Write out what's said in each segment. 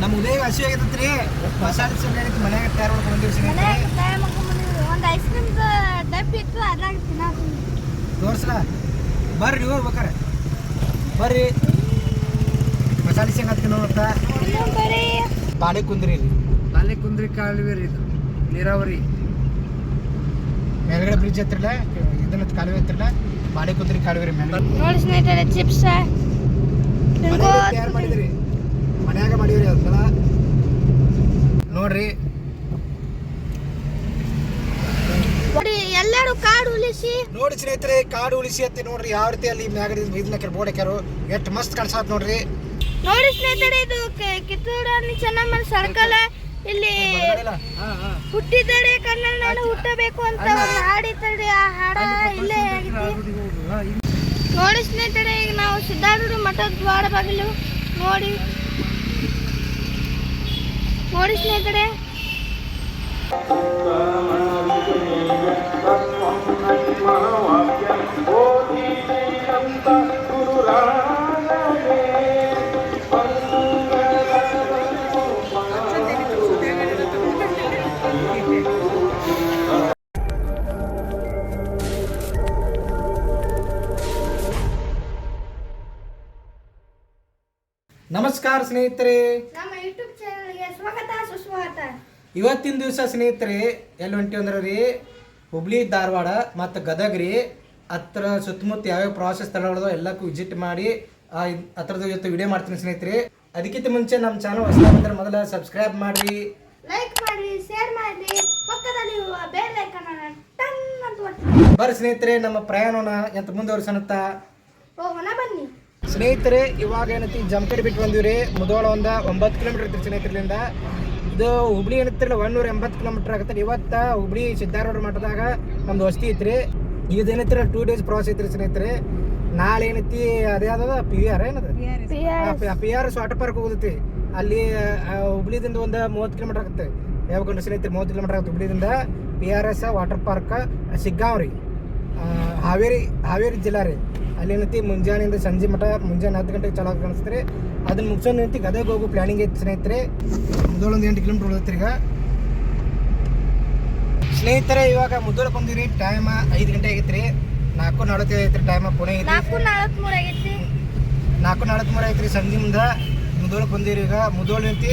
ನಮ್ಮ ಉದಯ ಹಸಿ ಆಗೈತ್ರಿ ಮಸಾಲೆ ಸಿಂಗ್ ಮನ್ಯಾಗ ತಯಾರು ಮಾಡ್ಕೊಂಡು ಬಂದಿವಿ ಮನ್ಯಾಗ ಸ್ನೇಹಿತರೆ ತಯಾರು ಮಾಡ್ಕೊಂಡ್ಬಂದಿದ್ವಿ ಒಂದು ಐಸ್ ಕ್ರೀಮ್ ಡಬ್ಬಿ ಇತ್ತು ಅದ್ರಾಗ ತೋರ್ಸಲ? ಬರ್ರಿ ನೀವು ಬೇಕಾರೆ ಬರ್ರಿ. ಮಸಾಲೆ ಸಿಂಗ್ ಹತ್ಕೊಂಡು ನೋಡ್ತಾ ಬರೀ. ಬಾಳೆ ಕುಂದ್ರಿ ಇಲ್ಲಿ. ಬಾಲೆ ಕುಂದ್ರಿ ಕಾಲುವೆ ರೀ ಇದು. ನೀರಾವರಿ. ಮೇಲ್ಗಡೆ ಬ್ರಿಡ್ಜ್ ಹತ್ತಿರಲ್ಲ? ಇದನ್ನ ಕಾಲುವೆ ಹತ್ತಿರಲ್ಲ? ಬಾಳೆ ಕುಂದ್ರಿ ಕಾಲುವೆ ರೀ ಮೇಲೆ ನೋಡಿ ಸ್ನೇಹಿತರೆ ಚಿಪ್ಸ್ ತಯಾರು ಮಾಡಿದ್ರಿ. ಮನ್ಯಾಗ ಮಾಡೀವ್ರಿ ಅದ್ಸಲ ನೋಡ್ರಿ. ನೋಡಿ ಎಲ್ಲರೂ ಕಾಡು ಉಳಿಸಿ. ನೋಡಿ ಸ್ನೇಹಿತರೆ ಕಾಡು ಉಳಿಸಿ ಅಂತ ನೋಡ್ರಿ ಯಾವ ರೀತಿ ಅಲ್ಲಿ ಮ್ಯಾಗ ಇದನ್ನ ಬೋರ್ಡ್ ಹಾಕ್ಯಾರು. ಎಷ್ಟು ಮಸ್ತ್ ಕಾಣಿಸತ್ ನೋಡ್ರಿ. ನೋಡಿ ಸ್ನೇಹಿತರೆ ಇದು ಕಿತ್ತೂರು ಚೆನ್ನಮ್ಮನ ಸರ್ಕಲ್. ಇಲ್ಲಿ ಹುಟ್ಟಿದರೆ ಕನ್ನಡ ನಾನು ಹುಟ್ಟಬೇಕು ಅಂತ ಒಂದು ಹಾಡಿತ್ತಲ್ರಿ ಆ ಹಾಡ ಇಲ್ಲೇ ನೋಡಿ ಸ್ನೇಹಿತರೆ ಈಗ ನಾವು ಸಿದ್ಧಾರೂಢ ಮಠದ ದ್ವಾರ ಬಾಗಿಲು ನೋಡಿ. ನೋಡಿ ಸ್ನೇಹಿತರೆ ನಮಸ್ಕಾರ ಸ್ನೇಹಿತರೆ. ಇವತ್ತಿನ ದಿವಸ ಸ್ನೇಹಿತರೆ ಎಲ್ಲಿ ಹೊಂಟಿವಿ ಅಂದ್ರೆ ರೀ ಹುಬ್ಳಿ ಧಾರವಾಡ ಮತ್ತು ಗದಗ ರೀ. ಹತ್ರ ಸುತ್ತಮುತ್ತ ಯಾವ್ಯಾವ ಪ್ರವಾಸ ಸ್ಥಳಗಳು ಎಲ್ಲಕ್ಕೂ ವಿಸಿಟ್ ಮಾಡಿ ಹತ್ರದ ಜೊತೆ ವಿಡಿಯೋ ಮಾಡ್ತೀನಿ ಸ್ನೇಹಿತರೆ. ಅದಕ್ಕಿಂತ ಮುಂಚೆ ನಮ್ಮ ಚಾನಲ್ ಹೊಸ ಬಂದ್ರೆ ಮೊದಲ ಸಬ್ಸ್ಕ್ರೈಬ್ ಮಾಡಿರಿ. ಲೈಕ್ ಮಾಡಿ ಶೇರ್ ಮಾಡಿ ಬರ್ರಿ ಸ್ನೇಹಿತರೆ ನಮ್ಮ ಪ್ರಯಾಣವನ್ನ ಎಂತ ಮುಂದುವರ್ಸನತ್ತ ಹೋಗೋಣ ಬನ್ನಿ. ಸ್ನೇಹಿತರೆ ಇವಾಗ ಏನೈತಿ? ಜಮಕಡಿ ಬಿಟ್ಟು ಬಂದಿವ್ರಿ. ಮುದೋಳ ಒಂದ ಒಂಬತ್ತು ಕಿಲೋಮೀಟರ್ ಐತ್ರಿ ಸ್ನೇಹಿತರಿಂದ ಇದು ಹುಬ್ಳಿ ಏನತ್ತಿರಲ್ಲ ಒಂದೂರ ಎಂಬತ್ತು ಕಿಲೋಮೀಟರ್ ಆಗತ್ತೆ. ಇವತ್ತ ಹುಬ್ಳಿ ಸಿದ್ಧಾರೂಢ ಮಠದಾಗ ನಮ್ದು ವಸ್ತಿ ಐತ್ರಿ. ಇದೇನೈತಿರ ಟೂ ಡೇಸ್ ಪ್ರವಾಸ ಐತ್ರಿ ಸ್ನೇಹಿತರೆ. ನಾಳೆ ಏನೈತಿ ಅದೇ ಅದ ಪಿ ಆರ್ ಏನದ? P R S water park ಹೋಗುತ್ತೆ ಅಲ್ಲಿ ಹುಬ್ಳಿದಿಂದ ಒಂದು ಮೂವತ್ತು ಕಿಲೋಮೀಟರ್ ಆಗುತ್ತೆ. ಯಾವ ಗಂಟೆ ಸ್ನೇಹಿತರೆ ಮೂವತ್ತು ಕಿಲೋಮೀಟರ್ ಆಗುತ್ತೆ ಹುಬ್ಳಿದಿಂದ. P R S water park Shiggaon ರೀ ಆ, ಹಾವೇರಿ ಹಾವೇರಿ ಜಿಲ್ಲಾ ರೀ ಅಲ್ಲಿ ಏನೈತಿ ಮುಂಜಾನೆಯಿಂದ ಸಂಜೆ ಮಠ ಮುಂಜಾನೆ ಹತ್ತು ಗಂಟೆಗೆ ಚಲೋ ಕಾಣಿಸ್ತಾರೆ ಅದನ್ನ ಮುಗಿಸೋ ನಿಂತಿ ಗದಗ ಹೋಗೋ ಪ್ಲಾನಿಂಗ್ ಐತಿ ಸ್ನೇಹಿತರೆ. ಮುದೋಳೊಂದು ಎಂಟು ಕಿಲೋಮೀಟರ್ ಉಳಿದೈತ್ರಿ ಈಗ. ಸ್ನೇಹಿತರೆ ಇವಾಗ ಮುದೋಳ ಬಂದಿರಿ ಟೈಮ್ ಐದು ಗಂಟೆ ಆಗೈತ್ರಿ ನಾಲ್ಕು ನಲವತ್ತೈದು ಐತ್ರಿ ಟೈಮ್ ಪುಣೆ ನಾಲ್ಕು ನಲವತ್ಮೂರು ಆಗೈತಿ ನಾಲ್ಕು ನಲವತ್ಮೂರು ಐತ್ರಿ ಸಂಜೆ ಮುಂದೆ ಮುದೋಳಕ್ಕೆ ಬಂದಿರಿ ಈಗ. ಮುದೋಳ ನಿಂತಿ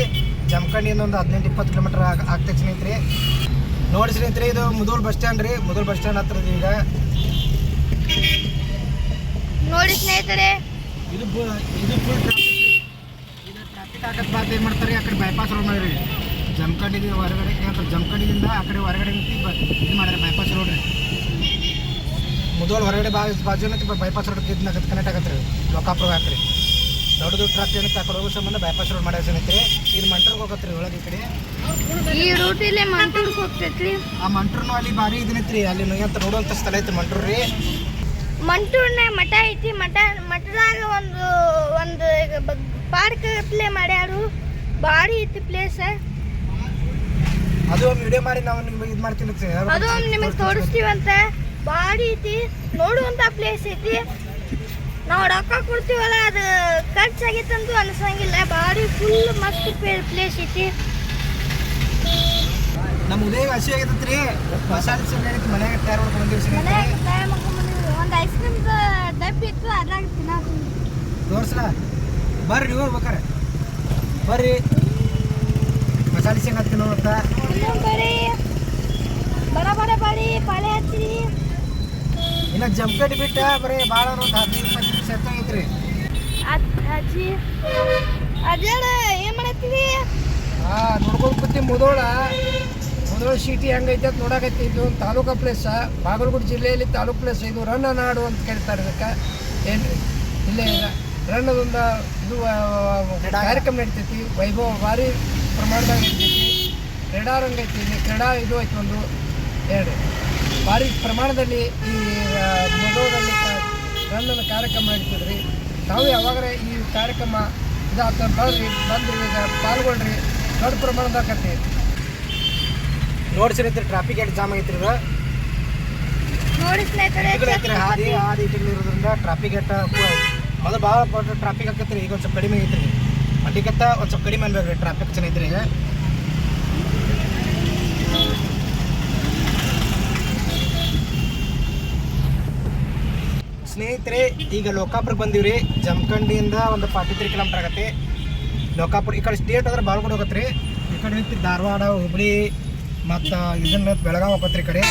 ಜಮಖಂಡಿಯಿಂದ ಒಂದು ಹದಿನೆಂಟು ಇಪ್ಪತ್ತು ಕಿಲೋಮೀಟರ್ ಆಗ ಆಗ್ತೈತೆ ಸ್ನೇಹಿತರೆ. ನೋಡಿ ಸ್ನೇಹಿತರೆ ಇದು ಮುದೋಳ ಬಸ್ ಸ್ಟ್ಯಾಂಡ್ ರೀ. ಮುದೋಳ ಬಸ್ ಸ್ಟ್ಯಾಂಡ್ ಹತ್ರ ಈಗ. ನೋಡಿ ಸ್ನೇಹಿತರೆ. ಇದು ಇದು ಫುಲ್ ಟ್ರಾಫಿಕ್ ಇದು ಟ್ರಾಫಿಕ್ ಬಾತ್ ಏನು ಮಾಡ್ತಾರೆ? ಆ ಕಡೆ ಬೈಪಾಸ್ ರೋಡ್ ಮಾಡಿರಿ ಜಮಖಂಡಿದಿಂದ ಹೊರಗಡೆ ಏನಂತ ಜಮಖಂಡಿದಿಂದ ಆ ಕಡೆ ಹೊರಗಡೆ ಇದು ಮಾಡ್ಯಾರ ಬೈಪಾಸ್ ರೋಡ್ ರೀ. ಮುದೋಳ ಹೊರಗಡೆ ಬಾ ಬಾಜು ಬೈಪಾಸ್ ರೋಡ್ ಇದನ್ನ ಕನೆಕ್ಟ್ ಆಗತ್ತೆ ರೀ. ಲೋಕಾಪುರ ಹಾಕ್ರಿ ದೊಡ್ಡ ದೊಡ್ಡ ಟ್ರಕ್ ಏನೈತೆ ಆ ಕಡೆ ಹೋಗೋ ಸಂಬಂಧ ಬೈಪಾಸ್ ರೋಡ್ ಮಾಡ್ಯಾರ ಸ್ನೇಹಿತರೆ ಇದು ಮಂಟ್ರಿಗೆ ಹೋಗತ್ತೆ ರೀ ಒಳಗೆ ಈ ಕಡೆ. ಈ ರೂಟ್ ಇಲ್ಲಿ ಮಂಟೂರ್ಗೆ ಹೋಗ್ತೈತ್ರಿ. ಆ ಮಂಟ್ರನು ಅಲ್ಲಿ ಭಾರಿ ಇದೈತ್ರಿ ಅಲ್ಲಿ ಅಂತ ನೋಡುವಂಥ ಸ್ಥಳ ಐತಿ ಮಂಟ್ರು ರೀ. ಮಂಟೂರ್ನಾಗ ಮಠ ಐತಿ ಮಠ ಮಠದಾಗ ಒಂದು ಒಂದು ಪಾರ್ಕ್ ಪ್ಲೇ ಮಾಡ್ಯಾರು. ಭಾರಿ ಐತಿ ಪ್ಲೇಸ್ ಅದು ಒಂದು ವಿಡಿಯೋ ಮಾಡಿ ನಾವು ನಿಮ್ಗೆ ಇದು ಮಾಡ್ತೀನಿ ಅದು ನಿಮಗೆ ತೋರಿಸ್ತೀವಂತ ಭಾರಿ ಐತಿ. ನೋಡುವಂತ ಪ್ಲೇಸ್ ಐತಿ. ನಾವು ರೊಕ್ಕ ಕೊಡ್ತೀವಲ್ಲ ಅದು ಖರ್ಚಾಗಿತ್ತಂತ ಅನ್ಸಂಗಿಲ್ಲ. ಭಾರಿ ಫುಲ್ ಮಸ್ತ್ ಪ್ಲೇಸ್ ಐತಿ. ನಮ್ಮ ಉದಯ ಹಸಿ ಆಗೈತ್ರಿ ಮಸಾಲೆ ಮನೆಯಾಗ ತಯಾರು ಮಾಡ್ಕೊಂಡು ಬಂದಿವಿ ಐಸ್ ಕ್ರೀಮ್ ಡಬ್ಬಿ ಇತ್ತು ಅದ್ರಾಗ ತಿನ್ನ ತೋರ್ಸಲ? ಬರ್ರಿ ನೀವು ಬೇಕಾರೆ. ಬರ್ರಿ. ಮಸಾಲೆ ಹತ್ಕೊಂಡು ನೋಡ್ತಾ ಇನ್ನೊಂದು ಬರ ಬಡ ಬಡ ಬಡಿ ಪಾಳೆ ಹಚ್ಚಿರಿ. ಇನ್ನು ಜಮಕಡಿ ಬಿಟ್ಟ ಬರೀ ಭಾಳ ಒಂದು ಹದಿನೈದು ಇಪ್ಪತ್ತು ನಿಮಿಷ ಐತ್ರಿ ಅಜ್ಜಿ ಅದೇಳ ಏನು ಮಾಡತ್ತೀವಿ ಹಾಂ ನೋಡ್ಕೊಂಡು ಕೂತಿ ಮುದೋಳ. ಮುದೋಳ ಸಿಟಿ ಹೆಂಗೈತೆ ಅಂತ ನೋಡಕೈತಿ ಇದು ಒಂದು ತಾಲೂಕು ಪ್ಲೇಸ್ ಬಾಗಲಕೋಟೆ ಜಿಲ್ಲೆಯಲ್ಲಿ ತಾಲೂಕು ಪ್ಲೇಸ್ ಇದು ರನ್ನ ನಾಡು ಅಂತ ಕೇಳ್ತಾರೆ ಇದಕ್ಕೆ ಏನು ಇಲ್ಲೇ ಇಲ್ಲ. ರನ್ನದೊಂದು ಇದು ಕ್ರೀಡಾ. ಕಾರ್ಯಕ್ರಮ ನಡಿತೈತಿ. ವೈಭವ ಭಾರಿ ಪ್ರಮಾಣದಾಗ ನಡಿತೈತಿ. ಕ್ರೀಡಾರಂಗ ಐತಿ ಇಲ್ಲಿ. ಕ್ರೀಡಾ ಇದು ಐತಿ ಒಂದು. ಎರಡು. ಭಾರಿ ಪ್ರಮಾಣದಲ್ಲಿ ಈ ಮೊದಲದಲ್ಲಿ ರನ್ನದ ಕಾರ್ಯಕ್ರಮ ನಡೀತದ್ರಿ. ತಾವು ಯಾವಾಗ ಈ ಕಾರ್ಯಕ್ರಮ ಇದಾತ ಬರ್ರಿ ಬಂದ್ರಿ ಈಗ ಪಾಲ್ಗೊಳ್ರಿ ದೊಡ್ಡ ಪ್ರಮಾಣದಾಗ ಆಕತಿ ನೋಡಿ ಸ್ನೇಹಿತರೆ ಟ್ರಾಫಿಕ್ ಎಷ್ಟು ಜಾಮ್ ಆಗೈತ್ರಿ ಈಗ ನೋಡಿ ಸ್ನೇಹಿತರೆ ಇಟ್ಗಳು ಐತ್ರಿ ಹಾದಿ ಹಾದಿ ಇಟ್ಟಿರೋದ್ರಿಂದ ಟ್ರಾಫಿಕ್ ಎಟ್ಟ ಮೊದಲು ಭಾಳ ಟ್ರಾಫಿಕ್ ಆಕತ್ರಿ ಈಗ ಒಂದು ಸ್ವಲ್ಪ ಕಡಿಮೆ ಐತ್ರಿ. ಅದಕ್ಕಿಂತ ಒಂದು ಸ್ವಲ್ಪ ಕಡಿಮೆ ಅನ್ಬೇಕು ರೀ ಟ್ರಾಫಿಕ್ ಚೆನ್ನಾಗಿದ್ರಿ ಈಗ ಸ್ನೇಹಿತರೆ ಈಗ ಲೋಕಾಪುರಕ್ಕೆ ಬಂದೀವಿ ರೀ ಜಮಖಂಡಿಯಿಂದ ಒಂದು ಫಾರ್ಟಿ ತ್ರೀ ಕಿಲೋಮೀಟರ್ ಆಗತ್ತೆ. ಲೋಕಾಪುರ ಈ ಕಡೆ ಸ್ಟೇಟ್ ಅಂದ್ರೆ ಬಾಳ್ಕೊಂಡು ಹೋಗತ್ತೆ ರೀ ಈ ಕಡೆ ಧಾರವಾಡ ಹುಬ್ಳಿ ಮತ್ತು ಇದನ್ನ ಬೆಳಗಾವಿ ಹೋಗತ್ತೆ ಕಡೆ.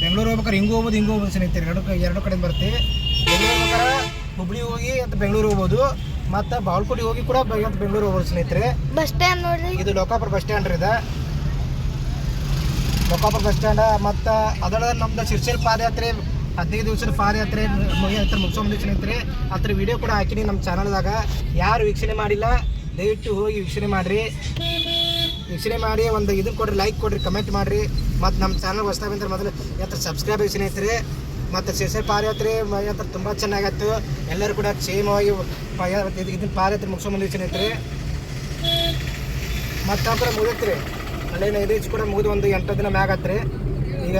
ಬೆಂಗಳೂರು ಹೋಗ್ಬೇಕಾರೆ ಹಿಂಗೆ ಹೋಗ್ಬೋದು ಹಿಂಗೆ ಹೋಗ್ಬೋದು ಸ್ನೇಹಿತರೆ. ಎರಡು ಎರಡು ಕಡೆ ಬರ್ತೀವಿ ಬೆಂಗಳೂರು ಹೋಗ್ಬೇಕಾರೆ ಹುಬ್ಳಿ ಹೋಗಿ ಅಂತ ಬೆಂಗಳೂರು ಹೋಗ್ಬೋದು. ಮತ್ತು ಬಾಲ್ಕೋಟಿ ಹೋಗಿ ಕೂಡ ಅಂತ ಬೆಂಗಳೂರು ಹೋಗ್ಬೋದು ಸ್ನೇಹಿತರೆ. ಬಸ್ ಸ್ಟ್ಯಾಂಡ್ ನೋಡಿ ಇದು ಲೋಕಾಪುರ ಬಸ್ ಸ್ಟ್ಯಾಂಡ್ ರೀ ಇದು. ಲೋಕಾಪುರ ಬಸ್ ಸ್ಟ್ಯಾಂಡ ಮತ್ತು ಅದರ ನಮ್ದು ಶಿರ್ಷಲ್ ಪಾದಯಾತ್ರೆ ಹದಿನೈದು ದಿವಸದ ಪಾದಯಾತ್ರೆ ಮುಗಿಯತ್ರ ಮುಗಿಸೋ ಸ್ನೇಹಿತರೆ ಅದ್ರ ವಿಡಿಯೋ ಕೂಡ ಹಾಕಿನಿ ನಮ್ಮ ಚಾನಲ್ದಾಗ ಯಾರು ವೀಕ್ಷಣೆ ಮಾಡಿಲ್ಲ ದಯವಿಟ್ಟು ಹೋಗಿ ವೀಕ್ಷಣೆ ಮಾಡಿರಿ. ವೀಕ್ಷಣೆ ಮಾಡಿ ಒಂದು ಇದನ್ನ ಕೊಡ್ರಿ ಲೈಕ್ ಕೊಡ್ರಿ ಕಮೆಂಟ್ ಮಾಡಿರಿ. ಮತ್ತು ನಮ್ಮ ಚಾನಲ್ ಹೊಸ್ದಾಗಿ ಬಂದ್ರೆ ಮೊದಲು ಯಾತ್ರ ಸಬ್ಸ್ಕ್ರೈಬ್ ಐತ್ರಿ ಮತ್ತು ಸೇಸರ್ ಪಾರಿ ಐತ್ರಿ ಯಾತ್ರ ತುಂಬ ಚೆನ್ನಾಗಿತ್ತು ಎಲ್ಲರೂ ಕೂಡ ಕ್ಷೇಮವಾಗಿ ಪಾರಿ ಐತ್ರಿ ಇದನ್ನ ಮುಂದೆ ಮುಗಿಸ್ಕೊಂಡ್ ಸ್ನೇಹಿತರೆ. ಮತ್ತು ಆ ಮುಗಿತ್ರಿ. ಅಲ್ಲೇನು ಇದು ಕೂಡ ಮುಗಿದು ಒಂದು ಎಂಟು ದಿನ ಮ್ಯಾಗ ಆತ್ರಿ. ಈಗ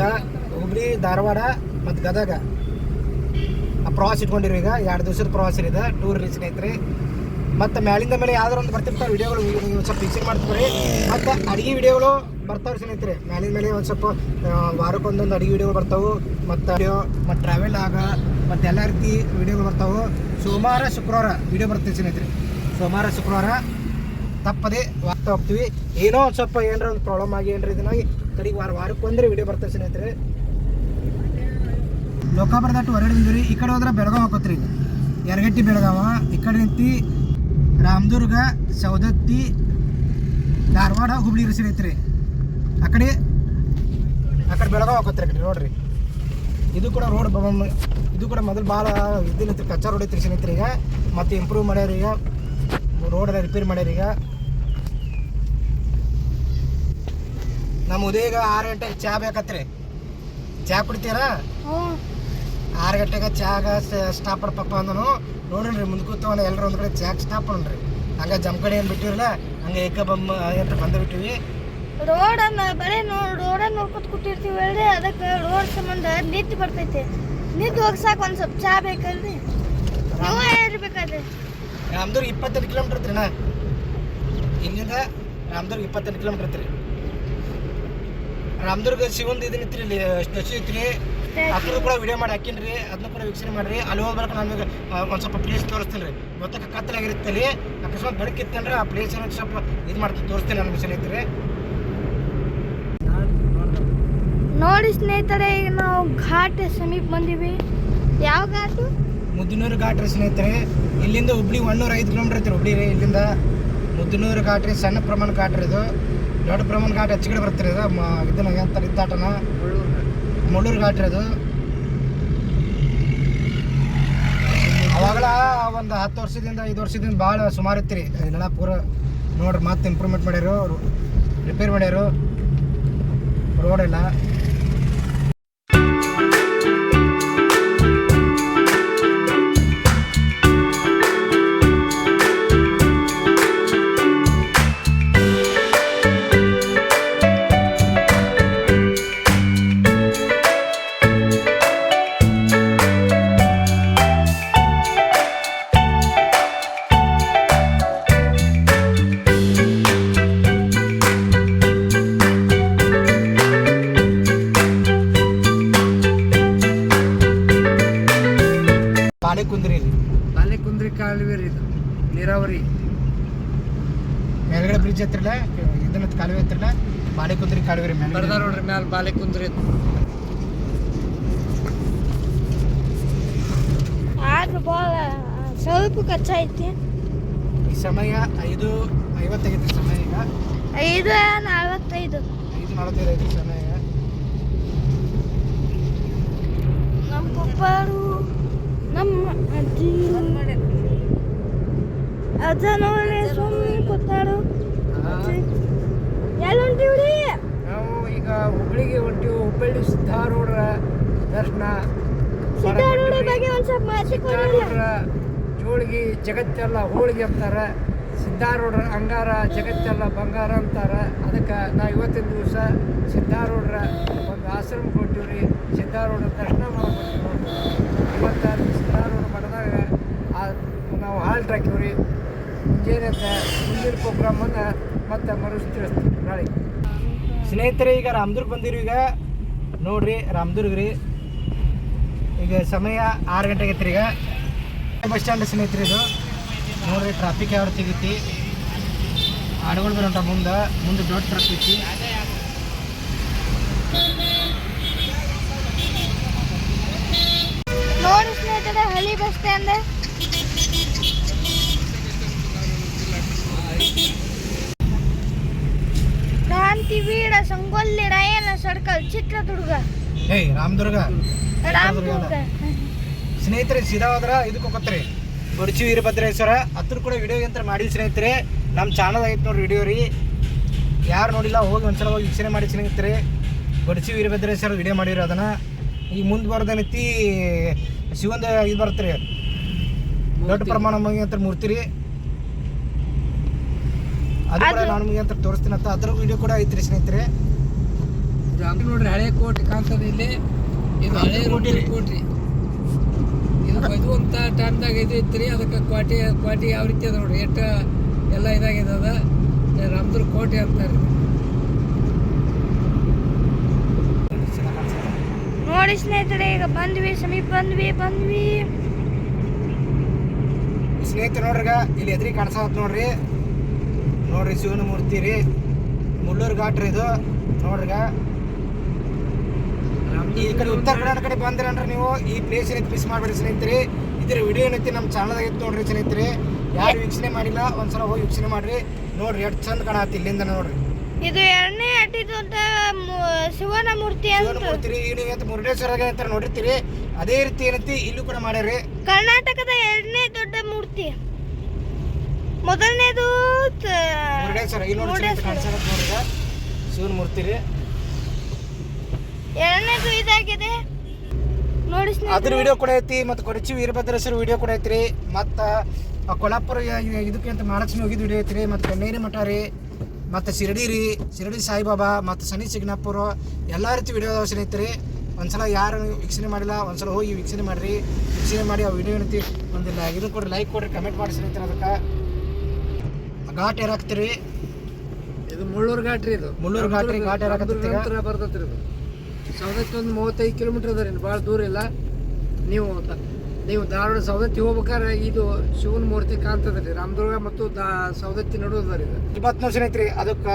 ಹುಬ್ಳಿ, ಧಾರವಾಡ ಮತ್ತು ಗದಗ. ಆ ಪ್ರವಾಸ ಇಟ್ಕೊಂಡಿರಿ ಈಗ. ಎರಡು ದಿವಸದ ಪ್ರವಾಸ ಇದೆ. ಟೂರ್ ರೀ ಸ್ನೇಹಿತರೆ. ಮತ್ತು ಮ್ಯಾಲಿಂದ ಮೇಲೆ ಯಾವ್ದಾರು ಒಂದು ಬರ್ತಿರ್ತಾರೆ ವಿಡಿಯೋಗಳು ಸ್ವಲ್ಪ ಫಿಕ್ಸಿಂಗ್ ಮಾಡ್ತಾರೆ ಮತ್ತು ಅಡಿಗೆ ವಿಡಿಯೋಗಳು ಬರ್ತಾವೆ ಸ್ನೇಹಿತರೆ. ಮ್ಯಾಲಿಂದ ಮೇಲೆ ಒಂದು ಸ್ವಲ್ಪ ವಾರಕ್ಕೊಂದೊಂದು ಅಡಿಗೆ ವಿಡಿಯೋಗಳು ಬರ್ತಾವೆ. ಮತ್ತು ಮತ್ತು ಟ್ರಾವೆಲ್ ಆಗ, ಮತ್ತೆ ಎಲ್ಲ ರೀತಿ ವಿಡಿಯೋಗಳು ಬರ್ತಾವೆ. ಸೋಮವಾರ, ಶುಕ್ರವಾರ ವಿಡಿಯೋ ಬರ್ತೀವಿ ಸ್ನೇಹಿತರೆ. ಸೋಮವಾರ, ಶುಕ್ರವಾರ ತಪ್ಪದೆ ವಾಗ್ತಾ ಹೋಗ್ತೀವಿ. ಏನೋ ಒಂದು ಸ್ವಲ್ಪ ಏನಾರ ಒಂದು ಪ್ರಾಬ್ಲಮ್ ಆಗಿ ಏನಾರ ಇದನ್ನಾಗಿ ಕಡೆಗೆ ವಾರ, ವಾರಕ್ಕೊಂದ್ರೆ ವಿಡಿಯೋ ಬರ್ತದೆ ಸ್ನೇಹಿತರೆ. ಲೋಕಾಪುರದಟ್ಟು ಹೊರಗಡೆ ಈ ಕಡೆ ಹೋದ್ರೆ ಬೆಳಗಾವ್ ಹಾಕೋತ್ರಿ. ಯರಗಟ್ಟಿ ಬೆಳಗಾವ. ಈ ಕಡೆ ನಿಂತು ರಾಮದುರ್ಗ ಸೌದತ್ತಿ ಧಾರವಾಡ, ಹುಬ್ಳಿ ರೀ ಐತ್ರಿ ಆ ಕಡೆ ಆ ಕಡೆ ಬೆಳಗಾವ್ ಹಾಕೋತ್ರಿ ಕಡೆ ನೋಡ್ರಿ. ಇದು ಕೂಡ ರೋಡ್ ಇದು ಕೂಡ ಮೊದಲು ಭಾಳ ಇದಿಲ್ಲ ಕಚ್ಚಾ ರೋಡ್ ಐತ್ರಿ ಸ್ನೇಹಿತರೆ ಈಗ. ಮತ್ತೆ ಇಂಪ್ರೂವ್ ಮಾಡ್ಯಾರ ಈಗ. ರೋಡ್ ರಿಪೇರ್ ಮಾಡ್ಯಾರ ಈಗ. ನಮ್ಮ ಉದಯಗ ಆರು ಗಂಟೆಗೆ ಚಾ ಬೇಕತ್ರಿ. ಚಾ ಕುಡಿತೀರಾ? ಆರು ಗಂಟೆಗೆ ಚಾಗ ಸ್ಟಾಪ್ ಪಪ್ಪ ಅಂದನು. ನೋಡ್ರಿ ಮುಂದೆ ಕೂತವನ ಎಲ್ಲರೂ ಒಂದು ಕಡೆ ಚಾಕ್ ಸ್ಟಾಪ್ ಮಾಡ್ರಿ. ಹಂಗ ಜಮ್ಕಡಿ ಏನು ಬಿಟ್ಟಿರಲ್ಲ ಹಂಗೆ ಏಕ ಬಮ್ಮ ಅಂತ ಬಂದು ಬಿಟ್ಟಿವಿ. ರೋಡ್ ಬರೀ ನೋಡಿ ರೋಡ ನೋಡ್ಕೊತ ಕೂತಿರ್ತೀವಿ ಹೇಳ್ರಿ. ಅದಕ್ಕೆ ರೋಡ್ ಸಂಬಂಧ ನಿಂತು ಬರ್ತೈತೆ. ನಿಂತು ಹೋಗ್ಸಾಕ ಒಂದು ಸ್ವಲ್ಪ ಚಾ ಬೇಕಲ್ರಿ? ಇರ್ಬೇಕಾದ್ರೆ ರಾಮದುರ್ಗ ಇಪ್ಪತ್ತೆಂಟು ಕಿಲೋಮೀಟ್ರ್ ನಾ. ಇಲ್ಲಿಂದ ರಾಮದುರ್ಗ ಇಪ್ಪತ್ತೆಂಟು ಕಿಲೋಮೀಟ್ರ್ ಐತ್ರಿ. ರಾಮದುರ್ಗ ಶಿವಂದು ಇದನ್ನ ಐತ್ರಿ ಇಲ್ಲಿ ಸ್ಟ್ಯಾಚು ಐತ್ರಿ. ಅದ್ರ ಕೂಡ ವಿಡಿಯೋ ಮಾಡಿ ಹಾಕಿನ್ರಿ ಅದನ್ನ ಕೂಡ ವೀಕ್ಷಣೆ ಮಾಡ್ರಿ. ಅಲ್ಲಿ ಹೋಗ್ಬೇಕು ನಮಗೆ ಒಂದು ಸ್ವಲ್ಪ ಪ್ಲೇಸ್ ತೋರಿಸ್ತೀನಿ ರೀ. ಗೊತ್ತಕ್ಕೆ ಕತ್ತಲಾಗಿರುತ್ತೆ ಅಲ್ಲಿ. ಅಕಸ್ಮಾತ್ ಬೆಳಕಿತ್ತಂದ್ರೆ ಆ ಪ್ಲೇಸ್ ಸ್ವಲ್ಪ ಇದು ಮಾಡ್ತೀನಿ ತೋರಿಸ್ತೀನಿ ನನ್ನ ಮಿಷನ್ ಐತ್ರಿ ನೋಡಿ ಸ್ನೇಹಿತರೆ ಈಗ ನಾವು ಘಾಟ್ ಸಮೀಪ ಬಂದೀವಿ. ಯಾವ ಘಾಟ್? ಮುದ್ದಿನೂರು ಘಾಟ್ ರೀ ಸ್ನೇಹಿತರೆ. ಇಲ್ಲಿಂದ ಹುಬ್ಳಿ ಒನ್ನೂರ ಐದು ಕಿಲೋಮೀಟರ್ ಐತ್ರಿ ಹುಬ್ಳಿ ರೀ ಇಲ್ಲಿಂದ. ಮುದ್ದಿನೂರು ಘಾಟ್ ರೀ ಸಣ್ಣ ಪ್ರಮಾಣ ಘಾಟ್ ರೀ ಇದು. ದೊಡ್ಡ ಪ್ರಮಾಣ ಘಾಟ್ ಹೆಚ್ಚು ಕಡೆ ಬರ್ತೀರಿ ಇದು. ಇದನ್ನ ಎಂತ ಇದ್ದಾಟನ ಮುಳ್ಳೂರು ಘಾಟ್ ರೀ ಅದು ಅವಾಗಲ ಒಂದು ಹತ್ತು ವರ್ಷದಿಂದ, ಐದು ವರ್ಷದಿಂದ ಭಾಳ ಸುಮಾರು ಇತ್ತು ಇಲ್ಲೆಲ್ಲ ಪೂರ ನೋಡ್ರಿ, ಮತ್ತೆ ಇಂಪ್ರೂವ್ಮೆಂಟ್ ಮಾಡ್ಯಾರು ರಿಪೇರ್ ಮಾಡ್ಯಾರು. ರೋಡ್ ಕುಂದ್ರಿ ಇಲ್ಲಿ. ಬಾಲೆ ಕುಂದ್ರಿ ಕಾಲುವೆ ರೀ ಇದು ನೀರಾವರಿ. ಮೇಲ್ಗಡೆ ಬ್ರಿಡ್ಜ್ ಹತ್ರಲ್ಲ ಇದನ್ನ ಕಾಲುವೆ ಹತ್ರಲ್ಲ ಬಾಳೆ ಕುಂದ್ರಿ ಕಾಲುವೆ ರೀ ಮೇಲೆ ಬರ್ದಾರ ನೋಡ್ರಿ ಮ್ಯಾಲ ಬಾಲೆ ಕುಂದ್ರಿ ಅಂತ. ಆದ್ರೂ ಭಾಳ ಸ್ವಲ್ಪ ಕಚ್ಚಾ ಐತಿ ಈ ಸಮಯ ಐದು ಐವತ್ತೈದು ಸಮಯ ಈಗ. ಐದು ನಲವತ್ತೈದು. ಐದು ನಲವತ್ತೈದು ಐದು ಸಮಯ. ಈಗ ನಮ್ಮ ಪಪ್ಪರು ನಮ್ಮ ಅಜ್ಜಿ. ಅಜ್ಜ ನೋಡಿ ಸುಮ್ಮನೆ ಕೂತಾರು ಎಲ್ಲಿ ಹೊಂಟಿವ್ರಿ ನಾವು ಈಗ ಹುಬ್ಳಿಗೆ ಹೊಂಟಿವು ಹುಬ್ಬಳ್ಳಿ ಸಿದ್ಧಾರೂಢರ ದರ್ಶನ. ಸಿದ್ಧಾರೂಢ ಬಗ್ಗೆ ಒಂದು ಸ್ವಲ್ಪ ಮಾಹಿತಿ ಸಿದ್ಧಾರೂಢರ ಜೋಳಿಗೆ ಜಗತ್ತೆಲ್ಲ ಹೋಳಿಗೆ ಅಂತಾರೆ. ಸಿದ್ಧಾರೂಢರ ಅಂಗಾರ ಜಗತ್ತೆಲ್ಲ ಬಂಗಾರ ಅಂತಾರೆ. ಅದಕ್ಕೆ ನಾ ಇವತ್ತಿನ ದಿವಸ ಸಿದ್ಧಾರೂಢರ ಒಂದು ಆಶ್ರಮ ಕೊಟ್ಟಿವ್ರಿ ಸಿದ್ಧಾರೂಢರ ದರ್ಶನ ಮಾಡ್ಕೊಂಡು ಇವತ್ತು ಅಲ್ಲಿ ಸಿದ್ಧಾರೂಢ ಮಠದಾಗ ಆ ನಾವು ಹಾಲ್ಟ್ ಹಾಕಿವ್ರಿ ಮುಂಜಾನೆ ಮುಂದಿನ ಪ್ರೋಗ್ರಾಮನ್ನು ಮತ್ತೆ ಮರುಸ್ಥಿರಿಸ್ತೀವಿ ನಾಳೆ. ಸ್ನೇಹಿತರೆ, ಈಗ ರಾಮದುರ್ಗ ಬಂದಿರಿ ಈಗ. ನೋಡ್ರಿ ರಾಮದುರ್ಗ ರೀ ಈಗ ಸಮಯ ಆರು ಗಂಟೆಗೆ ಐತ್ರಿ ಈಗ. ಬಸ್ ಸ್ಟ್ಯಾಂಡ್ ಸ್ನೇಹಿತರೆ ಇದು. ನೋಡ್ರಿ ಟ್ರಾಫಿಕ್ ಯಾವ ರೀತಿ ಆಗೈತಿ ಆಡುಗಳು ಬರೋಂಟ ಮುಂದೆ ಮುಂದೆ ದೊಡ್ಡ ಟ್ರಾಫಿಕ್ ನೋಡಿ ಸ್ನೇಹಿತರೆ ಹಳಿ bus stand. Krantiveera Sangolli Rayanna circle Chitradurga. ಏಯ್ ರಾಮದುರ್ಗ. ರಾಮದುರ್ಗ. ಸ್ನೇಹಿತರೆ ಸೀದಾ ಹೋದ್ರ ಇದಕ್ಕೆ ಹೋಗತ್ರಿ ಬುರ್ಚಿ ವೀರಭದ್ರೇಶ್ವರ ಹತ್ರ ಕೂಡ ವಿಡಿಯೋ ಅಂತ ಮಾಡಿ ಸ್ನೇಹಿತರೆ. ನಮ್ಮ ಚಾನಲ್ ಐತೆ ನೋಡ್ರಿ ವಿಡಿಯೋ ರೀ. ಯಾರು ನೋಡಿಲ್ಲ ಹೋಗಿ ಒಂದ್ಸಲ ಹೋಗಿ ವೀಕ್ಷಣೆ ಮಾಡಿ ಸ್ನೇಹಿತರೆ. ಬಡ್ಚಿ ವೀರಭದ್ರೇಶ್ವರ ವಿಡಿಯೋ ಮಾಡಿರೋ ಅದನ್ನ. ಈಗ ಮುಂದೆ ಬರೋದೇನೈತಿ ಶಿವಂದ ಇದು ಬರ್ತೀರಿ. ದೊಡ್ಡ ಪ್ರಮಾಣ ಅಂತ ಮೂರ್ತಿ ರೀ. ಅದು ಕೂಡ ನಾನು ನಿಮಗೆ ಅಂತ ತೋರಿಸ್ತೀನಿ. ಅಂತ ಅದ್ರ ವಿಡಿಯೋ ಕೂಡ ಐತ್ರಿ ಸ್ನೇಹಿತರೆ. ಜಾಂಬಿ ನೋಡ್ರಿ ಹಳೆ ಕೋಟೆ ಕಾಣ್ತದೆ ಇಲ್ಲಿ. ಇದು ಹಳೆ ಕೋಟೆ. ಕೋಟ್ರಿ. ಇದು ಇದು ಅಂತ ಟೈಮ್ದಾಗ ಇದು ಇತ್ತು ಅದಕ್ಕೆ ಕ್ವಾಟಿ ಕ್ವಾಟಿ ಯಾವ ರೀತಿ ಅದ ನೋಡ್ರಿ? ಎಷ್ಟು ಎಲ್ಲ ಇದಾಗಿದೆ ಅದ. ರಾಮದುರ್ಗ ಕೋಟೆ ಅಂತಾರೆ. ನೋಡಿ ಸ್ನೇಹಿತರೆ ಈಗ ಬಂದ್ವಿ ಸಮೀಪ ಬಂದ್ವಿ ಬಂದ್ವಿ. ಸ್ನೇಹಿತರು ನೋಡ್ರಿಗ ಇಲ್ಲಿ ಎದ್ರಿ ಕಾಣಿಸತ್ ನೋಡ್ರಿ. ನೋಡ್ರಿ ಶಿವನ ಮೂರ್ತಿ ರೀ. ಮುಳ್ಳೂರು ಘಾಟ್ ರೀ ಇದು. ನೋಡ್ರಿಗ. ಈ ಕಡೆ ಉತ್ತರ ಕರ್ನಾಟಕ ಕಡೆ ಬಂದಿರಂದ್ರೆ ನೀವು ಈ ಪ್ಲೇಸ್ ಏನೈತಿ ಮಿಸ್ ಮಾಡ್ಬೇಡಿ ಸ್ನೇಹಿತರೆ. ಇದ್ರ ವಿಡಿಯೋ ಏನೈತಿ ನಮ್ಮ ಚಾನಲ್ ಐತಿ ನೋಡ್ರಿ ಸ್ನೇಹಿತರೆ. ಯಾರು ವೀಕ್ಷಣೆ ಮಾಡಿಲ್ಲ ಒಂದ್ಸಲ ಹೋಗಿ ವೀಕ್ಷಣೆ ಮಾಡ್ರಿ. ನೋಡ್ರಿ ಎಷ್ಟು ಚಂದ ಕಾಣತ್ತೆ ಇಲ್ಲಿಂದ ನೋಡ್ರಿ. ಇದು ಎರಡನೇ ಅಟ್ಟಿದ್ದು ಅಂತ ಶಿವನ ಮೂರ್ತಿ ಅಂತ ಮೂರ್ತಿ ರೀ. ಈಗ ನೀವು ಮುರುಡೇಶ್ವರ ಅಂತ ನೋಡಿರ್ತೀರಿ. ಅದೇ ರೀತಿ ಏನೈತಿ ಇಲ್ಲೂ ಕೂಡ ಮಾಡ್ಯಾರಿ ಕರ್ನಾಟಕದ ಎರಡನೇ ದೊಡ್ಡ ಮೂರ್ತಿ. ಮೊದಲನೇದು ಶಿವನ ಮೂರ್ತಿ ರೀ. ಎರಡನೇದು ಇದಾಗಿದೆ. ನೋಡಿ ಅದ್ರ ವಿಡಿಯೋ ಕೂಡ ಐತಿ ಮತ್ತು ಕೊಡಚಿ ವೀರಭದ್ರೇಶ್ವರ ವಿಡಿಯೋ ಕೂಡ ಐತ್ರಿ. ಮತ್ತು ಕೊಲ್ಲಾಪುರ ಇದಕ್ಕೆ ಅಂತ ಮಹಾಲಕ್ಷ್ಮಿ ಹೋಗಿದ್ದು ವಿಡಿಯೋ ಐತ್ರಿ. ಮತ್ತು ಕಣ್ಣೇರಿ ಮಠ ರೀ ಮತ್ತು ಶಿರಡಿ ರೀ ಶಿರಡಿ ಸಾಯಿಬಾಬಾ ಮತ್ತು ಶನಿ ಸಿಗ್ನಾಪುರ ಎಲ್ಲ ರೀತಿ ವಿಡಿಯೋ ಅದಾವ ಐತ್ರಿ ಒಂದ್ಸಲ ಯಾರು ವೀಕ್ಷಣೆ ಮಾಡಿಲ್ಲ ಒಂದ್ಸಲ ಹೋಗಿ ವೀಕ್ಷಣೆ ಮಾಡಿರಿ. ವೀಕ್ಷಣೆ ಮಾಡಿ ಆ ವಿಡಿಯೋ ಏನೈತಿ ಒಂದು ಇದು ಕೊಡ್ರಿ ಲೈಕ್ ಕೊಡ್ರಿ ಕಮೆಂಟ್ ಮಾಡಿಸ್ರಿ ಅದಕ್ಕೆ. ಘಾಟ್ ಏರಾಕ್ತಿರಿ ಇದು ಮುಳ್ಳೂರು ಘಾಟ್ ರೀ ಇದು. ಮುಳ್ಳೂರು ಘಾಟ್ ರೀ, ಘಾಟ್ ಏರಾಕತ್ತೈತಿ ಈಗ. ನಂತರ ಬರ್ತೈತ್ರಿ ಇದು. ಸೌದತ್ತಿ ಒಂದು ಮೂವತ್ತೈದು ಕಿಲೋಮೀಟರ್ ಅದ ರೀ ಭಾಳ ದೂರ ಇಲ್ಲ. ನೀವು ನೀವು ಧಾರವಾಡ ಸೌದತ್ತಿ ಹೋಗ್ಬೇಕಾದ್ರೆ ಇದು ಶಿವನ ಮೂರ್ತಿ ಕಾಣ್ತದೆ ರಾಮದುರ್ಗ ಮತ್ತು ದಾ ಸೌದತ್ತಿ ರೀ ಇದು. ನಿಮಿಷ ಐತ್ರಿ ಅದಕ್ಕೆ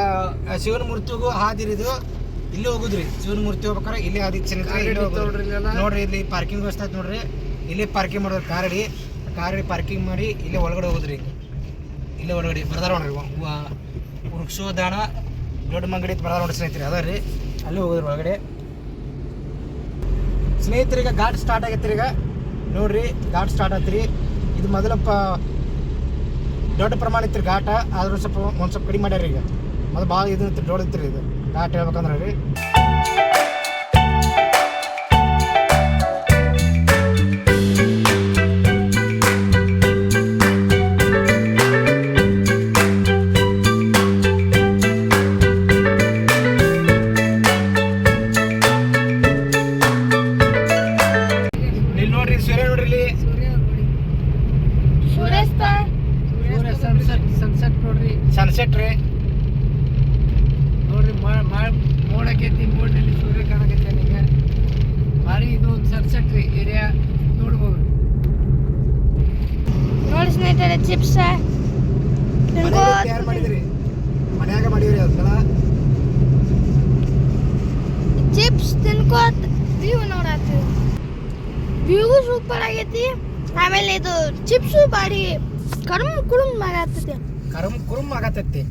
ಶಿವನ ಮೂರ್ತಿಗೂ ಹಾದಿರಿ ಇದು. ಇಲ್ಲಿ ಹೋಗುದ್ರಿ. ಶಿವನ ಮೂರ್ತಿ ಹೋಗ್ಬೇಕಾರೆ ಇಲ್ಲಿ ಹಾದಿ. ನೋಡ್ರಿ ನೋಡ್ರಿ ಇಲ್ಲಿ ಪಾರ್ಕಿಂಗ್ ವ್ಯವಸ್ಥೆ ನೋಡ್ರಿ. ಇಲ್ಲಿ ಪಾರ್ಕಿಂಗ್ ಮಾಡೋದು ಕಾರಡಿ. ಕಾರಡಿ ಪಾರ್ಕಿಂಗ್ ಮಾಡಿ ಇಲ್ಲಿ ಒಳಗಡೆ ಹೋಗುದ್ರಿ. ಇಲ್ಲೇ ಒಳಗಡೆ ಬರ್ದಾರ ನೋಡ್ರಿ ವೃಕ್ಷೋದಾನ ದೊಡ್ಡ ಮಂಗಡಿ ಬರ್ದಾರ ನೋಡ್ರಿ ಸ್ನೇಹಿತರೆ. ಅದ ರೀ ಅಲ್ಲಿ ಹೋಗೋದ್ರ ಒಳಗಡೆ. ಸ್ನೇಹಿತರಿಗೆ ಘಾಟ್ ಸ್ಟಾರ್ಟ್ ಆಗೈತ್ರಿ ಈಗ. ನೋಡ್ರಿ, ಘಾಟ್ ಸ್ಟಾರ್ಟ್ ಆತ್ರಿ. ಇದು ಮೊದಲ ದೊಡ್ಡ ಪ್ರಮಾಣ ಇತ್ತು ಘಾಟ. ಆದ್ರೂ ಸ್ವಲ್ಪ ಒಂದು ಸ್ವಲ್ಪ ಕಡಿಮೆ ಮಾಡ್ಯಾರ ಈಗ. ಮೊದಲು ಭಾಳ ಇದು ದೊಡ್ಡ ಇತ್ತು ಇದು. ಘಾಟ್ ಹೇಳ್ಬೇಕಂದ್ರೆ ರೀ. कुळून कुळून मागतात ते? करून कुरून मागतात ते?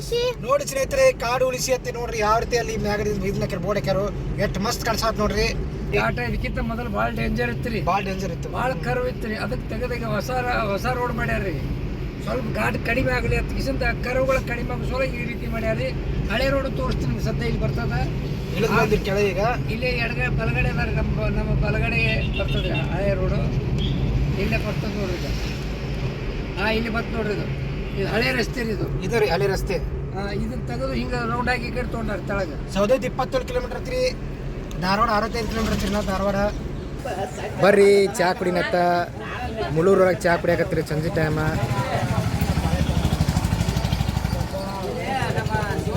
ಮಾಡತ್ತೈತಿ ನೋಡಿ ಸ್ನೇಹಿತರೆ ಕಾಡು ಉಳಿಸಿ ಅಂತ ನೋಡ್ರಿ ಯಾವ ರೀತಿ ಅಲ್ಲಿ ಮ್ಯಾಗ ಇದನ್ನ ಬೋರ್ಡ್ ಹಾಕ್ಯಾರು ಎಷ್ಟು ಮಸ್ತ್ ಕಾಣಿಸತ್ ನೋಡ್ರಿ. ಆಟ ಇದಕ್ಕಿಂತ ಮೊದಲು ಭಾಳ ಡೇಂಜರ್ ಇತ್ತು ರೀ. ಭಾಳ ಡೇಂಜರ್ ಇತ್ತು. ಭಾಳ ಕರು ಇತ್ತು ರೀ. ಅದಕ್ಕೆ ತೆಗೆದಾಗ ಹೊಸ ರ- ಹೊಸ ರೋಡ್ ಮಾಡ್ಯಾರ ರೀ. ಸ್ವಲ್ಪ ಘಾಟ್ ಕಡಿಮೆ ಆಗಲಿ ಅಂತ ಕಿಸಿಂದ ಕರುಗಳು ಕಡಿಮೆ ಆಗೋ ಸಲ ಈ ರೀತಿ ಮಾಡ್ಯಾರ ರೀ. ಹಳೆ ರೋಡ್ ತೋರಿಸ್ತೀನಿ ಸದ್ಯ ಇಲ್ಲಿ ಬರ್ತದ. ಕೆಳಗೆ ಈಗ. ಇಲ್ಲೇ ಎಡಗಡೆ ಬಲಗಡೆ ಅದಾರ ನಮ್ಮ ನಮ್ಮ ಬಲಗಡೆ ಬರ್ತದೆ ಹಳೆ ರೋಡು ಇಲ್ಲೇ ಬರ್ತದೆ ನೋಡ್ರಿ ಇದು. ಹಾಂ ಇಲ್ಲಿ ಬಂತು ನೋಡ್ರಿ ಇದು. ಇದು ಹಳೆ ರಸ್ತೆ ರೀ ಇದು. ಇದು ರೀ ಹಳೆ ರಸ್ತೆ. ಇದನ್ನ ತೆಗೆದು ಹಿಂಗೆ ರೌಂಡ್ ಆಗಿ ಕಡೆ ತೊಗೊಂಡಾರ ತೆಳಗೆ. ಸೌದೈದು ಇಪ್ಪತ್ತೇಳು ಕಿಲೋಮೀಟರ್ ಐತ್ರಿ ಧಾರವಾಡ ಅರವತ್ತೈದು ಕಿಲೋಮೀಟರ್ ಐತ್ರಿ ನಾವು ಧಾರವಾಡ. ಬರ್ರಿ ಚಾ ಕುಡಿನತ್ತ. ಮುಳೂರೊಳಗೆ ಚಹಾ ಕುಡಿಯಾಕತ್ರಿ ಸಂಜೆ ಟೈಮ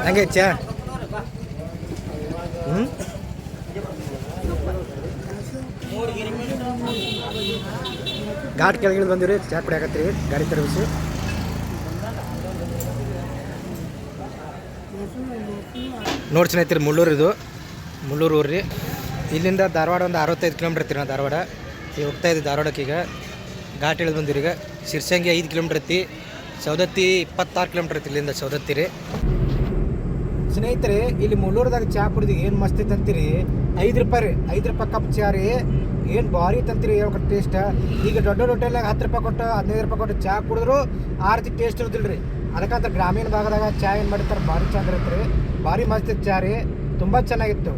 ಹಂಗೆ ಚಾ? ಹ್ಞೂ ಘಾಟ್ ಕೆಳಗಿಳಿದು ಬಂದಿವ್ರಿ ಚಹಾ ಕುಡಿಯಾಕತ್ರಿ ಗಾಡಿ ತರಬಿಸಿ ನೋಡಿ ಚೆನ್ನಾಗಿರಿ ಮುಳ್ಳೂರು ಇದು. ಮುಳ್ಳೂರು ಊರು ಇಲ್ಲಿಂದ ಧಾರವಾಡ ಒಂದು ಅರವತ್ತೈದು ಕಿಲೋಮೀಟ್ರ್ ಐತಿ ನಾವು ಧಾರವಾಡ. ಈಗ ಹೋಗ್ತಾ ಇದ್ದೀವಿ ಧಾರವಾಡಕ್ಕೆ ಈಗ. ಘಾಟ್ ಇಳಿದು ಬಂದಿರಿ ಈಗ. ಶಿರ್ಸಂಗಿ ಐದು ಕಿಲೋಮೀಟ್ರ್ ಐತಿ. ಸೌದತ್ತಿ ಇಪ್ಪತ್ತಾರು ಕಿಲೋಮೀಟ್ರ್ ಐತಿ ಇಲ್ಲಿಂದ ಸೌದತ್ತಿ ರೀ. ಸ್ನೇಹಿತರೆ, ಇಲ್ಲಿ ಮುಳ್ಳೂರದಾಗ ಚಾ ಕುಡಿದು ಏನು ಮಸ್ತ್ ಐತೆ ಅಂತೀರಿ? ಐದು ರೂಪಾಯಿ ರೀ. ಐದು ರೂಪಾಯಿ ಕಪ್ ಚಾ ರೀ. ಏನು ಭಾರಿ ತಂತೀರಿ ಹೇಳ್ಕೊಟ್ಟು ಟೇಸ್ಟ್ ಈಗ ದೊಡ್ಡ ದೊಡ್ಡ ಹೋಟೆಲ್ನಾಗ ಹತ್ತು ರೂಪಾಯಿ ಕೊಟ್ಟು, ಹದಿನೈದು ರೂಪಾಯಿ ಕೊಟ್ಟು ಚಹಾ ಕುಡಿದ್ರು ಆ ರೀತಿ ಟೇಸ್ಟ್ ಇರೋದಿಲ್ಲ ರೀ ಅದಕ್ಕಂತ ಗ್ರಾಮೀಣ ಭಾಗದಾಗ ಚಾ ಏನು ಮಾಡಿರ್ತಾರೆ, ಭಾರಿ ಚಂದ ಇರುತ್ತೆ ರೀ ಭಾರಿ ಮಸ್ತ್ ಇತ್ತು ತುಂಬಾ ರೀ ತುಂಬ ಚೆನ್ನಾಗಿತ್ತು.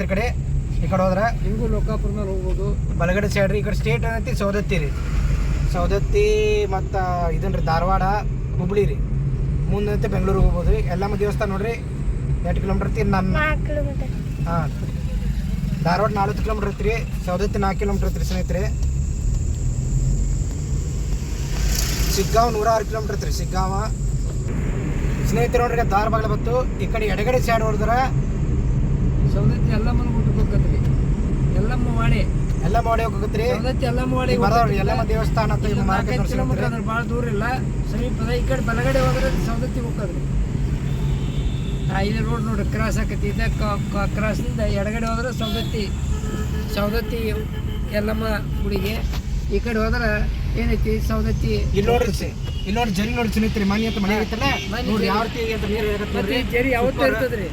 ಹೋಗತ್ರಿ ಈ ಕಡೆ ಈ ಕಡೆ ಹೋದ್ರೆ ಹಿಂಗೂ ಲೋಕಾಪುರ ಮೇಲೆ ಹೋಗ್ಬೋದು. ಬಲಗಡೆ ಸೈಡ್ ರೀ ಈ ಕಡೆ ಸ್ಟೇಟ್ ಏನೈತಿ? ಸೌದತ್ತಿ ರೀ. ಸೌದತ್ತಿ ಮತ್ತು ಇದನ್ನ ರೀ ಧಾರವಾಡ ಹುಬ್ಳಿ ರೀ. ಮುಂದಂತೆ ಬೆಂಗಳೂರಿಗೆ ಹೋಗ್ಬೋದು ರೀ. ಎಲ್ಲಮ್ಮ ದೇವಸ್ಥಾನ ನೋಡ್ರಿ. ಎಂಟು ಕಿಲೋಮೀಟರ್ ಇರ್ತೀರಿ ನನ್ನ ಕಿಲೋಮೀಟರ್ ಹಾಂ. ಧಾರವಾಡ ನಾಲ್ಕು ಕಿಲೋಮೀಟರ್ ಐತ್ರಿ ಸೌದತ್ತಿ ನಾಲ್ಕು ಕಿಲೋಮೀಟರ್ ಐತ್ರಿ ಸ್ನೇಹಿತರೆ. ಸಿಗ್ಗಾಂವ್ ನೂರ ಆರು ಕಿಲೋಮೀಟರ್ ಐತ್ರಿ ಸಿಗ್ಗಾವ. ಸ್ನೇಹಿತರು ನೋಡ್ರಿ ಧಾರವಾಡ ಬತ್ತು ಈ ಕಡೆ ಎಡಗಡೆ ಸೈಡ್ ಹೊಡೆದ್ರೆ ಸೌದತ್ತಿ ಎಲ್ಲಮ್ಮನ ಗುಡ್ಡಕ್ಕೆ ಹೋಗ್ತದ್ರಿ ಎಲ್ಲಮ್ಮ ಮಾಡಿ ಎಲ್ಲ ಮಾಡಿ ಹೋಗತ್ರಿ ಸೌದತ್ತಿ ಎಲ್ಲಮ್ಮ ಮಾಡಿ ಬರೋರಿ ಎಲ್ಲಮ್ಮ ದೇವಸ್ಥಾನ ಅಂತ ಇಲ್ಲಿ ನಾಲ್ಕೈದು ಕಿಲೋಮೀಟರ್ ಅಂದ್ರೆ ಭಾಳ ದೂರ ಇಲ್ಲ. ಸಮೀಪದ ಈ ಕಡೆ ಬಲಗಡೆ ಹೋದ್ರೆ ಸೌದತ್ತಿ ಹೋಗ್ತದ್ರಿ ಆ ಇಲ್ಲಿ ರೋಡ್ ನೋಡ್ರಿ ಕ್ರಾಸ್ ಆಕತಿ ಇದ ಕ್ರಾಸ್ನಿಂದ ಎಡಗಡೆ ಹೋದ್ರೆ ಸೌದತ್ತಿ. ಸೌದತ್ತಿ ಎಲ್ಲಮ್ಮ ಗುಡಿಗೆ. ಈ ಕಡೆ ಹೋದ್ರೆ ಏನೈತಿ? ಸೌದತ್ತಿ ಇಲ್ಲಿ ನೋಡ್ರಿ ಇಲ್ಲಿ ನೋಡಿ ಜರಿ ನೋಡಿ ಮನೆ ಅಂತ ಮನೆ ಐತಲ್ಲ ನೋಡ್ರಿ. ಯಾವ ರೀತಿ ಅಂತ ನೀರು ನೋಡ್ರಿ ಜರಿ ಯಾವತ್ತೂ ಇರ್ತದ್ರಿ?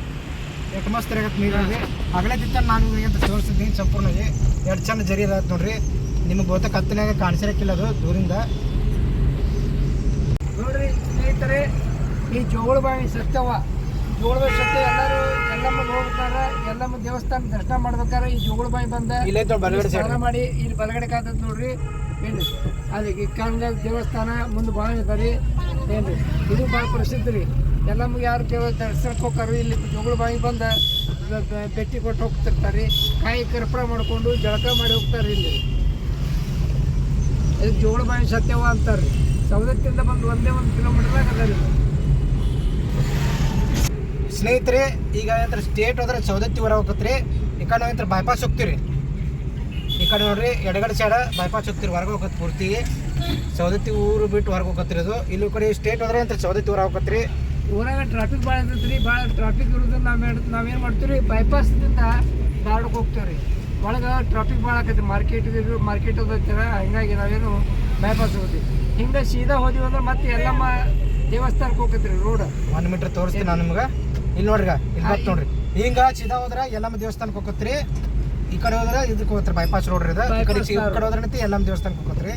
ಮಸ್ತ್ ಇರತ್ತೆ ನೀರು ಅಗಲೇ ತಿತ್ತ ನಾನು ಅಂತ ತೋರಿಸಿದ್ದೀನಿ ಸಂಪೂರ್ಣವಾಗಿ. ಎರಡು ಚಂದ ಜರಿ ಇರತ್ತೆ ನೋಡ್ರಿ. ನಿಮಗೆ ಗೊತ್ತ ಕತ್ತಲಾಗ ಕಾಣಿಸಿರಕ್ಕಿಲ್ಲ ಅದು ದೂರಿಂದ. ನೋಡ್ರಿ ಸ್ನೇಹಿತರೆ ಈ ಜೋಳಬಾವಿ ಸತ್ಯವ. ಜೋಳಬಾವಿ ಸತ್ಯ ಎಲ್ಲರೂ ಎಲ್ಲಮ್ಮ ಹೋಗ್ತಾರೆ ಎಲ್ಲಮ್ಮ ದೇವಸ್ಥಾನ ದರ್ಶನ ಮಾಡ್ಬೇಕಾದ್ರೆ ಈ ಜೋಳಬಾವಿ ಬಂದ ಇಲ್ಲೇ ಬಲಗಡೆ ಸ್ನಾನ ಮಾಡಿ ಇಲ್ಲಿ ಬಲಗಡೆ ಕಾದ ನೋಡ್ರಿ. ಏನು ಅದಕ್ಕೆ ಕಾಂಗ್ರೆಸ್ ದೇವಸ್ಥಾನ ಮುಂದೆ ಭಾಳ ಬರೀ ಏನ್ರಿ? ಇದು ಭಾಳ ಪ್ರಸಿದ್ಧ ರೀ. ಎಲ್ಲಮ್ಮಗೆ ಯಾರು ಕೇವಲ ದರ್ಶನಕ್ಕೆ ಹೋಗ್ತಾರೋ ಇಲ್ಲಿ ಜೋಳಬಾವಿ ಬಾಯಿ ಬಂದು ಬೆಟ್ಟಿ ಕೊಟ್ಟು ಹೋಗ್ತಿರ್ತಾರೆ. ಕಾಯಿ ಕರ್ಪೂರ ಮಾಡ್ಕೊಂಡು ಜಳಕ ಮಾಡಿ ಹೋಗ್ತಾರೆ ಇಲ್ಲಿ. ಇದಕ್ಕೆ ಜೋಳಬಾವಿ ಸತ್ಯವ ಅಂತಾರೆ. ಸೌದತ್ತಿಂದ ಬಂದು ಒಂದೇ ಒಂದು ಕಿಲೋಮೀಟರ್ದಾಗ ಅದ ಸ್ನೇಹಿತರೆ, ಈಗ ಏನಂತಾರೆ ಸ್ಟೇಟ್ ಹೋದ್ರೆ ಸೌದತ್ತಿ ಹೊರ ಹೋಗತ್ರಿ. ಈ ಕಡೆ ಏನಂತಾರೆ ಬೈಪಾಸ್ ಹೋಗ್ತೀರಿ. ಈ ಕಡೆ ನೋಡ್ರಿ, ಎಡಗಡೆ ಸೈಡ ಬೈಪಾಸ್ ಹೋಗ್ತೀರಿ, ಹೊರಗೆ ಹೋಗತ್ತೆ ಪೂರ್ತಿ. ಸೌದತ್ತಿ ಊರು ಬಿಟ್ಟು ಹೊರಗೆ ಹೋಗತ್ತಿರೋದು ಇಲ್ಲಿ ಕಡೆ ಸ್ಟೇಟ್ ಹೋದ್ರೆ ಅಂತ ಸೌದತ್ತಿ ಹೊರ ಹೋಗತ್ರಿ. ಊರಾಗ ಟ್ರಾಫಿಕ್ ಭಾಳ ಇರ್ತೈತೆ ರೀ ಭಾಳ ಟ್ರಾಫಿಕ್ ಇರೋದ್ರಿಂದ ನಾವು ನಾವೇನು ಮಾಡ್ತೀವಿ ರೀ ಬೈಪಾಸ್ದಿಂದ ಧಾರವಾಡಕ್ಕೆ ಹೋಗ್ತೇವೆ ರೀ ಒಳಗೆ ಟ್ರಾಫಿಕ್ ಭಾಳ ಆಕೈತಿ ಮಾರ್ಕೆಟ್ ಮಾರ್ಕೆಟ್ ಹೋಗ್ತೀರ ಹಂಗಾಗಿ ನಾವೇನು ಬೈಪಾಸ್ ಹೋಗ್ತೀವಿ. ಹಿಂಗೆ ಸೀದಾ ಹೋದಿವಿ ಅಂದ್ರೆ ಮತ್ತೆ ಎಲ್ಲಮ್ಮ ದೇವಸ್ಥಾನಕ್ಕೆ ಹೋಗ್ತೈತಿ ರೀ ರೋಡ್ ಒನ್ ಮೀಟರ್ ತೋರಿಸ್ತೀನಿ ನಾನು ನಿಮ್ಗೆ. ಇಲ್ಲಿ ನೋಡ್ರಿ ಇಲ್ಲಿ ಬತ್ ನೋಡ್ರಿ. ಹಿಂಗ ಸೀದಾ ಹೋದ್ರೆ ಎಲ್ಲಮ್ಮ ದೇವಸ್ಥಾನಕ್ಕೆ ಹೋಗತ್ರಿ ಈ ಕಡೆ ಹೋದ್ರೆ ಇದಕ್ಕೆ ಹೋಗ್ತಾರೆ ಬೈಪಾಸ್ ರೋಡ್ ಇದು. ಈ ಕಡೆ ಈ ಕಡೆ ಹೋದ್ರೆ ಎಲ್ಲಮ್ಮ ದೇವಸ್ಥಾನಕ್ಕೆ ಹೋಗತ್ರಿ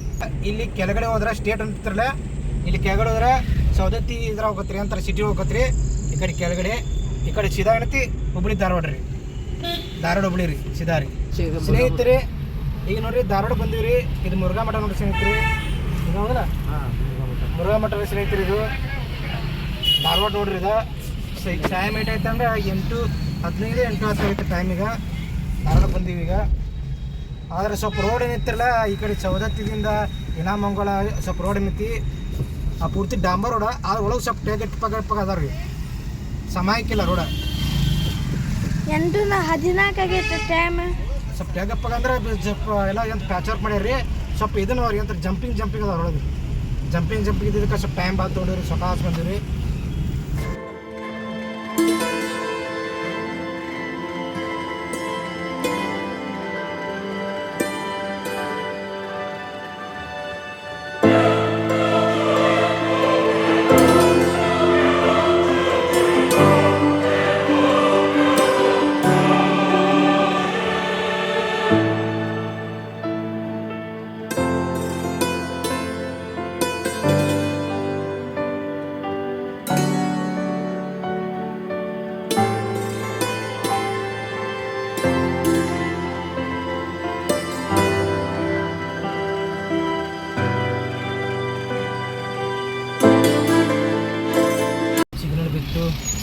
ಇಲ್ಲಿ ಕೆಳಗಡೆ ಹೋದ್ರೆ ಸ್ಟೇಟ್ ಅಂತಿರಲ್ಲ ಇಲ್ಲಿ ಕೆಳಗಡೆ ಹೋದ್ರ ಸೌದತ್ತಿ ಇದ್ರ ಹೋಗತ್ರಿ ಅಂತಾರೆ ಸಿಟಿ ಹೋಗತ್ರಿ ಈ ಕಡೆ ಕೆಳಗಡೆ ಈ ಕಡೆ ಸೀದಾ ಏನೈತಿ ಹುಬ್ಳಿ ಧಾರವಾಡ ರೀ. ಧಾರವಾಡ ಹುಬ್ಳಿ ರೀ ಸಿದಾ ರೀ. ಸ್ನೇಹಿತರೆ ಈಗ ನೋಡ್ರಿ ಧಾರವಾಡ ಬಂದಿವ್ರಿ ಇದು ಮುರುಘಾ ಮಠ ನೋಡ್ರಿ ಸ್ನೇಹಿತರೆ. ಹೌದಲ್ಲ? ಮುರುಘಾ ಮಠ. ಸ್ನೇಹಿತರೆ ಇದು. ಧಾರವಾಡ ನೋಡ್ರಿ ಇದು. ಟೈಮ್ ಏಟ್ ಆಯ್ತು ಅಂದ್ರೆ ಎಂಟು ಹದಿನೈದು ಎಂಟು ಹತ್ತು ಟೈಮ್ ಈಗ. ಧಾರವಾಡ ಬಂದೀವಿ ಈಗ. ಆದ್ರೆ ಸ್ವಲ್ಪ ರೋಡ್ ಏನಿತ್ತಲ್ಲ ಈ ಕಡೆ ಸವದತ್ತಿದಿಂದ ಇನಾಮಂಗಲ ಸ್ವಲ್ಪ ರೋಡ್ ಏನೈತಿ ಆ ಪೂರ್ತಿ ಡಾಂಬರ್ ರೋಡ ಆ ಒಳಗೆ ಸ್ವಲ್ಪ ಟೇಗಟ್ ಪಗ ಪಗ ಅದಾವ ರೀ ಸಮಯಕ್ಕಿಲ್ಲ ರೋಡ. ಎಂಟು ಹದಿನಾಲ್ಕು ಆಗೈತೆ ಟೈಮ್ ಸ್ವಲ್ಪ ಟೇಗಪ್ಪಗ ಅಂದ್ರೆ ಸ್ವಲ್ಪ ಎಲ್ಲ ಎಂತ ಪ್ಯಾಚ್ ವರ್ಕ್ ಮಾಡ್ಯಾರ ರೀ ಸ್ವಲ್ಪ ಇದನ್ನ ಅವ್ರಿಗೆ ಅಂತ ಜಂಪಿಂಗ್ ಜಂಪಿಂಗ್ ಅದಾವ ಒಳಗೆ ಜಂಪಿಂಗ್ ಜಂಪಿಂಗ್ ಇದ್ದಿದ್ದಕ್ಕೆ ಸ್ವಲ್ಪ ಟೈಮ್ ಬಾತ್ ತೊಗೊಂಡಿರಿ ಹಾಸ್ ಬಂದಿರಿ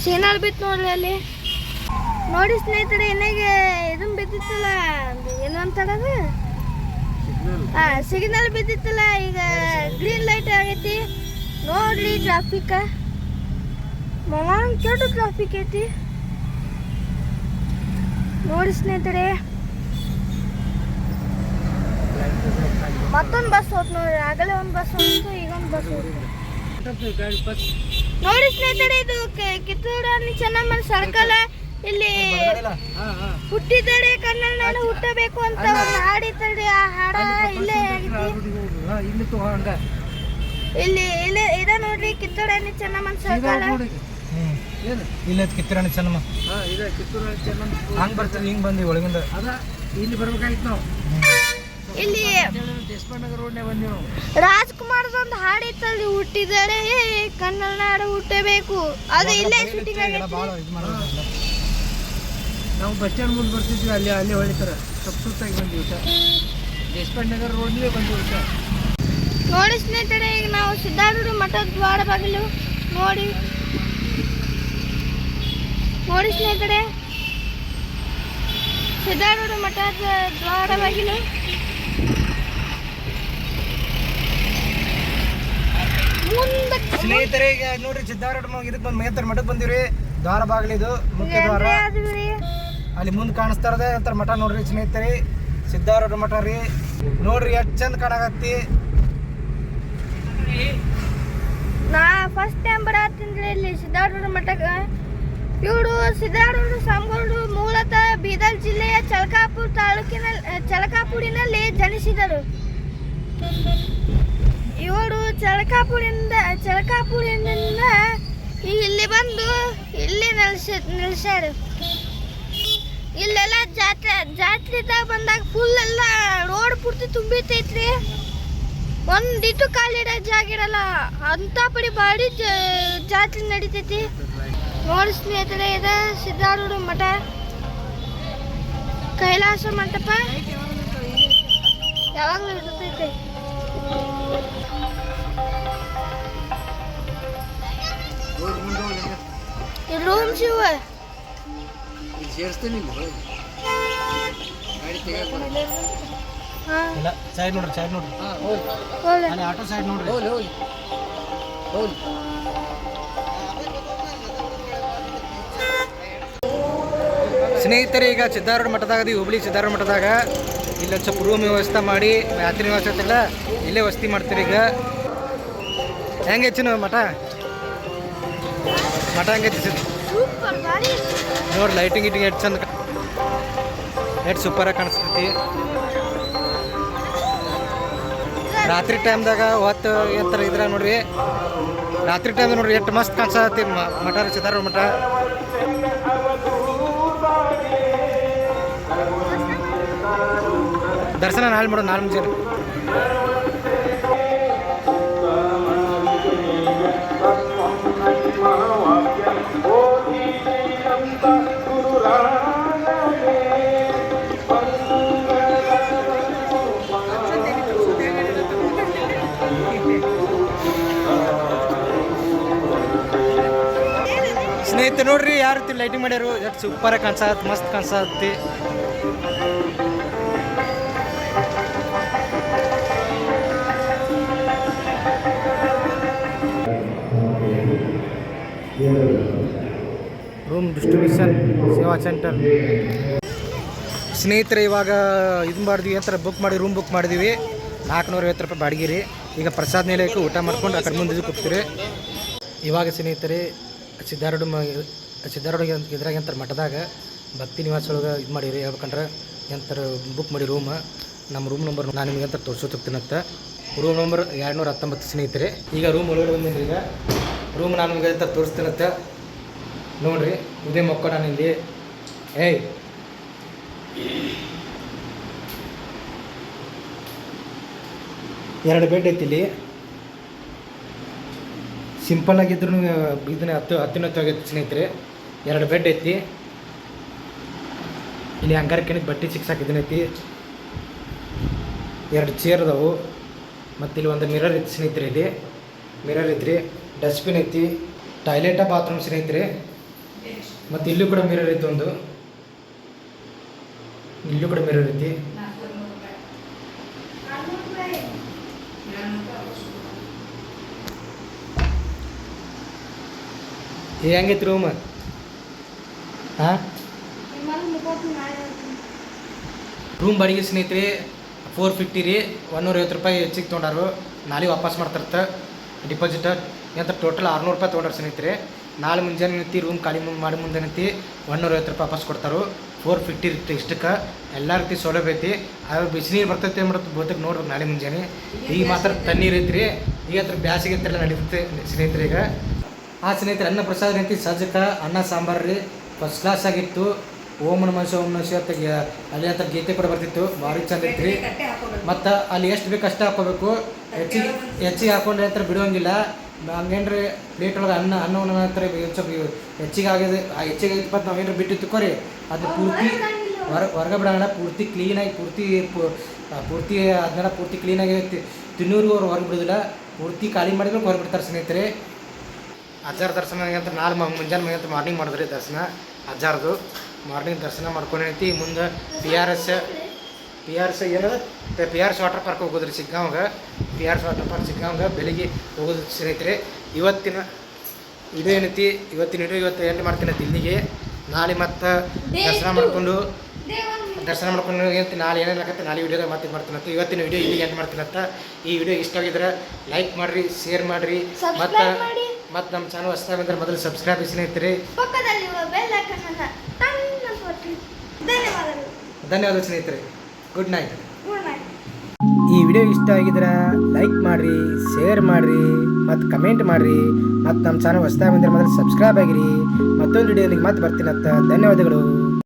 ಸಿಗ್ನಲ್ ಬಿತ್ತು ನೋಡ್ರಿ ಅಲ್ಲಿ. ನೋಡಿ ಸ್ನೇಹಿತರೆ ಏನಾಗೆ ಇದನ್ ಬಿದ್ದಿತ್ತಲ್ಲ ಏನು ಅಂತಾರದು ಹಾ ಸಿಗ್ನಲ್ ಬಿದ್ದಿತ್ತಲ್ಲ ಈಗ ಗ್ರೀನ್ ಲೈಟ್ ಆಗೈತಿ. ನೋಡ್ರಿ ಟ್ರಾಫಿಕ್ ಮಗನ್ ದೊಡ್ಡ ಟ್ರಾಫಿಕ್ ಐತಿ. ನೋಡಿ ಸ್ನೇಹಿತರೆ. ಮತ್ತೊಂದು ಬಸ್ ಹೋತ್ ನೋಡ್ರಿ ಆಗಲೇ ಒಂದು ಬಸ್ ಹೋಯ್ತು ಈಗ ಒಂದು ಬಸ್ ಹೋಯ್ತು. ನೋಡಿ ಸ್ನೇಹಿತರೆ ಇದು ಕಿತ್ತೂರು ರಾಣಿ ಚೆನ್ನಮ್ಮನ ಸರ್ಕಲ್ ಇಲ್ಲಿ ಹಾಂ ಹಾಂ ಹುಟ್ಟಿದರೆ ಕನ್ನಡ ನಾನು ಹುಟ್ಟಬೇಕು ಅಂತ ಒಂದು ಹಾಡಿತ್ತಲ್ರಿ ಆ ಹಾಡ ಇಲ್ಲೇ ಇಲ್ಲಿ ಇಲ್ಲಿ ಇಲ್ಲೇ ಇದೆ ನೋಡ್ರಿ ಕಿತ್ತೂರು ರಾಣಿ ಚೆನ್ನಮ್ಮನ ಸರ್ಕಲ್. ನೋಡಿ. ಏನು? ಇಲ್ಲ ಕಿತ್ತೂರಾಣಿ ಚೆನ್ನಮ್ಮ ಹಂಗ್ ಇದೆ ಹಿಂಗ್ ಬಂದಿ ಒಳಗಿಂದ. ಅದ ಇಲ್ಲಿ ಬರ್ಬೇಕಾಯ್ತು ನಾವು. ಇಲ್ಲಿ ರಾಜ್ಕುಮಾರ್ ಒಂದು ಹಾಡಿತ್ತಲ್ಲಿ ಹುಟ್ಟಿದರೆ ಕನ್ನಡ ನಾಡು ಹುಟ್ಟಬೇಕು. ಅದು ಇಲ್ಲೇ ಶೂಟಿಂಗ್ ಆಗೈತಿ. ನಾವು ಬಸ್ ಸ್ಟ್ಯಾಂಡ್ ಮುಂದೆ ಬರ್ತಿದ್ವಿ ಅಲ್ಲಿ ಅಲ್ಲಿ ಹೊಳಿತಾರೆ. ತಪ್ಪು ಸುತ್ತಾಗಿ ಬಂದಿವಿ ಸರ್ ದೇಶಪಾಂಡ್ ನಗರ್ ರೋಡ್ಲೇ ಬಂದಿವಿ ಸರ್ ನೋಡಿ ಸ್ನೇಹಿತರೆ ಈಗ ನಾವು ಸಿದ್ಧಾರೂಢ ಮಠದ ದ್ವಾರ ಬಾಗಿಲು ನೋಡಿ. ನೋಡಿ ಸ್ನೇಹಿತರೆ. ಸಿದ್ಧಾರೂಢ ಮಠದ ದ್ವಾರ ಬಾಗಿಲು. ಮುಂದಕ್ಕೆ ಸ್ನೇಹಿತರೆ ಈಗ ನೋಡ್ರಿ ಸಿದ್ಧಾರೂಢ ಇದಕ್ಕೆ ಬಂದು ಮೇತರ ಮಠಕ್ಕೆ ಬಂದಿವ್ರಿ. ದ್ವಾರ ಬಾಗಿಲಿದು ಮುಖ್ಯ ದ್ವಾರ. ಅಲ್ಲಿ ಮುಂದೆ ಕಾಣಿಸ್ತಾ ಇರೋದೇ ಅಂತಾರ ಮಠ ನೋಡ್ರಿ ಸ್ನೇಹಿತರೆ. ಸಿದ್ಧಾರೂಢ ಮಠ ರೀ. ನೋಡ್ರಿ ಎಷ್ಟು ಚಂದ ಕಾಣಕತ್ತಿ. ನಾ ಫಸ್ಟ್ ಟೈಮ್ ಬರತ್ತೀನಿ ಇಲ್ಲಿ ಸಿದ್ಧಾರೂಢ ಮಠಕ್ಕೆ. ಇವರು ಸಿದ್ಧಾರೂಢ ಸ್ವಾಮಿಗಳು ಮೂಲತಃ ಬೀದರ್ ಜಿಲ್ಲೆಯ ಚಲಕಾಪುರ ತಾಲೂಕಿನ ಚಲಕಾಪುರಿನಲ್ಲಿ ಜನಿಸಿದರು. ಇವರು ಚಳಕಾಪುರಿಂದ ಚಳಕಾಪುರಿಂದ ಇಲ್ಲಿ ಬಂದು ಇಲ್ಲಿ ನೆಲೆಸ, ನೆಲೆಸ್ಯಾರು. ಇಲ್ಲೆಲ್ಲ ಜಾತ್ರೆ ಜಾತ್ರೆದಾಗ ಬಂದಾಗ ಫುಲ್ ಎಲ್ಲ ರೋಡ್ ಪೂರ್ತಿ ತುಂಬಿತೈತ್ರಿ. ಒಂದಿಟ್ಟು ಕಾಲಿಡ ಜಾಗ ಇರಲ್ಲ ಅಂತ ಪಡಿ ಬಾಡಿ ಜಾತ್ರೆ ನಡೀತೈತಿ. ನೋಡಿ ಸ್ನೇಹಿತರೆ, ಇದೆ ಸಿದ್ಧಾರೂಢ ಮಠ. ಕೈಲಾಸ ಮಂಟಪ. ಯಾವಾಗಲೂ ಇರ್ತೈತೆ. ಈ ಶಿವ. ಸೇರಿಸ್ತೀನಿ ಗಾಡಿ ಇಲ್ಲ ಸೈಡ್ ನೋಡ್ರಿ ಸೈಡ್ ನೋಡ್ರಿ. ಹಾಂ. ಅಲ್ಲಿ ಆಟೋ ಸೈಡ್ ನೋಡ್ರಿ. ಹೋಗ್ಲಿ ಹೋಗ್ಲಿ. ಹೋಗ್ಲಿ. ಸ್ನೇಹಿತರೆ ಈಗ ಸಿದ್ಧಾರೂಢ ಮಠದಾಗ ಹುಬ್ಳಿ ಸಿದ್ಧಾರೂಢ ಮಠದಾಗ ಇಲ್ಲ ಸ್ವಲ್ಪ ರೂಮ್ ವ್ಯವಸ್ಥೆ ಮಾಡಿ ರಾತ್ರಿ ನಿವಾಸ ಇರ್ತಿಲ್ಲ ಇಲ್ಲೇ ವಸತಿ ಮಾಡ್ತೀರಿ ಈಗ. ಹೆಂಗೆ ಹೆಚ್ಚಿನ ಮಠ? ಮಠ ಹಂಗೆ ನೋಡಿ ಲೈಟಿಂಗ್ ಗಿಟಿಂಗ್ ಎಷ್ಟು ಚಂದ ಎಷ್ಟು ಸೂಪರಾಗಿ ಕಾಣಿಸ್ತೈತಿ. ರಾತ್ರಿ ಟೈಮ್ದಾಗ ಹೊತ್ತು ಎತ್ತರ ಇದ್ರ ನೋಡ್ರಿ. ರಾತ್ರಿ ಟೈಮ್ ನೋಡ್ರಿ ಎಷ್ಟು ಮಸ್ತ್ ಕಾಣಿಸತಿ ಮಠ ರೀ ಸಿದ್ಧಾರೂಢ ಮಠ. ದರ್ಶನ ನಾಳೆ ಮಾಡೋದು ನಾಳೆ ಮುಂಜಾನೆ ನೋಡ್ರಿ ಯಾರು ರೀತಿ ಲೈಟಿಂಗ್ ಮಾಡ್ಯಾರು? ಎಷ್ಟು ಸೂಪರ್ ಕಾಣಿಸತ್ ಮಸ್ತ್ ಕಾಣಿಸತ್ತಿ ರೂಮ್ ಡಿಸ್ಟ್ರಿಬ್ಯೂಷನ್ ಸೇವಾ ಸೆಂಟರ್ ಸ್ನೇಹಿತರೆ ಇವಾಗ ಇದು ಮಾಡಿದ್ವಿ ಅಂತ ಬುಕ್ ಮಾಡಿ ರೂಮ್ ಬುಕ್ ಮಾಡಿದ್ವಿ. ನಾಲ್ಕುನೂರ ಐವತ್ತು ರೂಪಾಯಿ ಬಾಡಿಗೆ ರೀ ಈಗ ಪ್ರಸಾದ ನಿಲಯಕ್ಕೆ ಊಟ ಮಾಡ್ಕೊಂಡು ಆ ಕಡೆ ಮುಂದೆ ಇದಕ್ಕೆ ಹೋಗ್ತೀರಿ ಇವಾಗ ಸ್ನೇಹಿತರೆ ಸಿದ್ಧಾರೂಢ ಮ ಅಂತ ಇದ್ರಾಗ ಎಂತರ ಮಠದಾಗ ಭಕ್ತಿ ನಿವಾಸ ಒಳಗೆ ಇದು ಮಾಡಿರಿ. ಹೇಳ್ಬೇಕಂದ್ರೆ ಎಂತರ ಬುಕ್ ಮಾಡಿ ರೂಮ್ ನಮ್ಮ ರೂಮ್ ನಂಬರ್ ನಾನು ನಿಮಗೆ ಅಂತ ತೋರಿಸೋತಿರ್ತೀನಂತ ರೂಮ್ ನಂಬರ್ ಎರಡು ನೂರ ಹತ್ತೊಂಬತ್ತು ಸ್ನೇಹಿತರೆ, ಈಗ ರೂಮ್ ಒಳಗಡೆ ಬಂದಿದ್ದೀನಿ ಈಗ. ರೂಮ್ ನಾನು ನಿಮಗೆ ಅಂತ. ತೋರಿಸ್ತೀನಂತ ನೋಡ್ರಿ, ಇದೇ ಮಕ್ಕ ನಾನು ಇಲ್ಲಿ ಏಯ್! ಎರಡು ಬೆಡ್ ಐತಿ ಇಲ್ಲಿ. ಸಿಂಪಲ್ ಆಗಿದ್ರು ಇದನ್ನ ಹತ್ತು ಹತ್ತಿನತ್ತಾಗೈತಿ ಸ್ನೇಹಿತರೆ. ಎರಡು ಬೆಡ್ ಐತಿ. ಇಲ್ಲಿ ಅಂಗಾರ ಕೆಣಕ್ ಬಟ್ಟೆ ಐತಿ. ಎರಡು ಚೇರ್ ಅದಾವು. ಮತ್ತು ಇಲ್ಲಿ ಒಂದು ಮಿರರ್ ಇತ್ತು ಸ್ನೇಹಿತರೆ ಇಲ್ಲಿ. ಮಿರರ್ ಐತ್ರಿ. ಡಸ್ಟ್ಬಿನ್ ಐತಿ. ಟಾಯ್ಲೆಟ ಬಾತ್ರೂಮ್ ಸ್ನೇಹಿತರೆ. ಮತ್ತು ಇಲ್ಲೂ ಕೂಡ ಮಿರರ್ ಐತಿ ಒಂದು. ಇಲ್ಲೂ ಕೂಡ ಮಿರರ್ ಐತಿ. ಹೆಂಗೈತಿ ರೂಮ್? ಹಾಂ? ರೂಮ್ ಬಾಡಿಗೆ ಸ್ನೇಹಿತರೆ ಫೋರ್ ಫಿಫ್ಟಿ ರೀ ಒನ್ನೂರ ಐವತ್ತು ರೂಪಾಯಿ ಹೆಚ್ಚಿಗೆ ತೊಗೊಂಡಾರು. ನಾಳೆ ವಾಪಸ್ ಮಾಡ್ತಿರ್ತ ಡಿಪಾಸಿಟ್ ಅಂತ ಟೋಟಲ್ ಆರುನೂರು ರೂಪಾಯಿ ತೊಗೊಂಡಾರ ಸ್ನೇಹಿತರೆ. ನಾಳೆ ಮುಂಜಾನೆ ನಿಂತಿ ರೂಮ್ ಖಾಲಿ ಮುಂದೆ ಮಾಡಿ ಮುಂದೆ ನಿಂತಿ ಒನ್ನೂರ ಐವತ್ತು ರೂಪಾಯಿ ವಾಪಸ್ ಕೊಡ್ತಾರೆ. ಫೋರ್ ಫಿಫ್ಟಿ ಇರುತ್ತೆ ಇಷ್ಟಕ್ಕೆ. ಎಲ್ಲ ರೀತಿ ಸೌಲಭ್ಯ ಐತಿ. ಆದ್ರೆ ಬಿಸಿನೀರು ಬರ್ತೈತೆ ಮಾಡೋದು ಬೋತಕ್ಕೆ ನೋಡ್ಬೇಕು ನಾಳೆ ಮುಂಜಾನೆ. ಈಗ ಮಾತ್ರ ತಣ್ಣೀರು ಐತ್ರಿ. ಈಗ ಹತ್ರ ಬ್ಯಾಸಿಗೆ ಹತ್ತಿರ ನಡೀತೈತೆ ಸ್ನೇಹಿತರೆ ಈಗ. ಆ ಸ್ನೇಹಿತರೆ ಅನ್ನ ಪ್ರಸಾದ ರೀತಿ ಸಜ್ಜಕ, ಅನ್ನ, ಸಾಂಬಾರು ರೀ. ಫಸ್ಟ್ ಕ್ಲಾಸ್ ಆಗಿತ್ತು. ಓಂ ನಮ ಓಮ್ ಓಂ ಅಂತ ಅಲ್ಲಿ ಅಂತ ಗೀತೆ ಕೂಡ ಬರ್ತಿತ್ತು. ಭಾರಿ ಚಂದ ಇತ್ತು ಮತ್ತು ಅಲ್ಲಿ ಎಷ್ಟು ಬೇಕು ಅಷ್ಟೇ ಹಾಕೋಬೇಕು. ಹೆಚ್ಚಿಗೆ ಹೆಚ್ಚಿಗೆ ಹಾಕೊಂಡ್ರೆ ಹತ್ರ ಬಿಡುವಂಗಿಲ್ಲ. ಹಂಗೇನ್ರಿ ಪ್ಲೇಟ್ ಒಳಗೆ ಅನ್ನ ಅನ್ನವನ್ನು ಹತ್ರ ಸ್ವಲ್ಪ ಹೆಚ್ಚಿಗೆ ಆಗಿದೆ ಆ ಹೆಚ್ಚಿಗೆ ಆಗಿತ್ತು ನಾವು ಬಿಟ್ಟಿತ್ತು ಬಿಟ್ಟು ತಿಕ್ಕೋರಿ. ಅದು ಪೂರ್ತಿ ಹೊರ ಹೊರಗೆ ಬಿಡೋಣ ಪೂರ್ತಿ ಕ್ಲೀನಾಗಿ ಪೂರ್ತಿ ಪೂರ್ತಿ ಅದನ್ನೆಲ್ಲ ಪೂರ್ತಿ ಕ್ಲೀನಾಗಿ ತಿನ್ನೂರು ಅವ್ರು ಹೊರಗೆ ಬಿಡೋದಿಲ್ಲ. ಪೂರ್ತಿ ಖಾಲಿ ಮಾಡಿದ್ರೆ ಹೊರಗೆ ಬಿಡ್ತಾರೆ ಸ್ನೇಹಿತರೆ. ಅಜ್ಜಾರ ದರ್ಶನ ಅಂತ ನಾಳೆ ಮ- ಮುಂಜಾನೆ ಅಂತ ಮಾರ್ನಿಂಗ್ ಮಾಡಿದ್ರಿ ದರ್ಶನ ಅಜ್ಜಾರದು ಮಾರ್ನಿಂಗ್ ದರ್ಶನ ಮಾಡ್ಕೊಂಡೈತಿ ಮುಂದೆ P R S P R S ಏನದ? P R S water park ಹೋಗೋದ್ರಿ ಸಿಗ್ಗಾಂವ್ಗೆ P R S water park ಸಿಗ್ಗಾಂವ್ಗೆ ಬೆಳಿಗ್ಗೆ ಹೋಗೋದು ಸ್ನೇಹಿತರೆ ಇವತ್ತಿನ ಇದೇನೈತಿ? ಏನೈತಿ ಇವತ್ತಿನ ಇಡೀ ಇವತ್ತು ಎಂಟು ಮಾಡ್ತೀನಿ ದಿಲ್ಲಿಗೆ ನಾಳೆ ಮತ್ತೆ ದರ್ಶನ ಮಾಡಿಕೊಂಡು ದರ್ಶನ ಮಾಡ್ಕೊಂಡು ಏನಂತ ನಾಳೆ ಏನೇನು ಆಗತ್ತೆ ನಾಳೆ ವೀಡಿಯೋದಾಗ ಮತ್ತೆ ಮಾಡ್ತೀನಂತ ಇವತ್ತಿನ ವಿಡಿಯೋ ಇಲ್ಲಿಗೆ ಎಂಡ್ ಮಾಡ್ತೀನಂತ ಈ ವಿಡಿಯೋ ಇಷ್ಟ ಆಗಿದ್ರೆ ಲೈಕ್ ಮಾಡಿರಿ ಶೇರ್ ಮಾಡಿರಿ. ಮತ್ತು. ಮತ್ತು ನಮ್ಮ ಚಾನಲ್ ಹೊಸದಾಗಿ ಅಂದ್ರೆ ಮೊದಲು ಸಬ್ಸ್ಕ್ರೈಬ್ ಸ್ನೇಹಿತರೆ. ಧನ್ಯವಾದ ಸ್ನೇಹಿತರೆ. ಗುಡ್ ನೈಟ್ ಈ ವಿಡಿಯೋ ಇಷ್ಟ ಆಗಿದ್ರೆ ಲೈಕ್ ಮಾಡಿರಿ ಶೇರ್ ಮಾಡಿರಿ ಮತ್ತು ಕಮೆಂಟ್ ಮಾಡಿರಿ ಮತ್ತು ನಮ್ಮ ಚಾನಲ್ ಹೊಸ್ದಾಗಿ ಬಂದರೆ ಮೊದಲು ಸಬ್ಸ್ಕ್ರೈಬ್ ಆಗಿರಿ. ಮತ್ತೊಂದು ವಿಡಿಯೋಲಿಗೆ ಮತ್ತೆ ಬರ್ತೀನಂತ ಧನ್ಯವಾದಗಳು.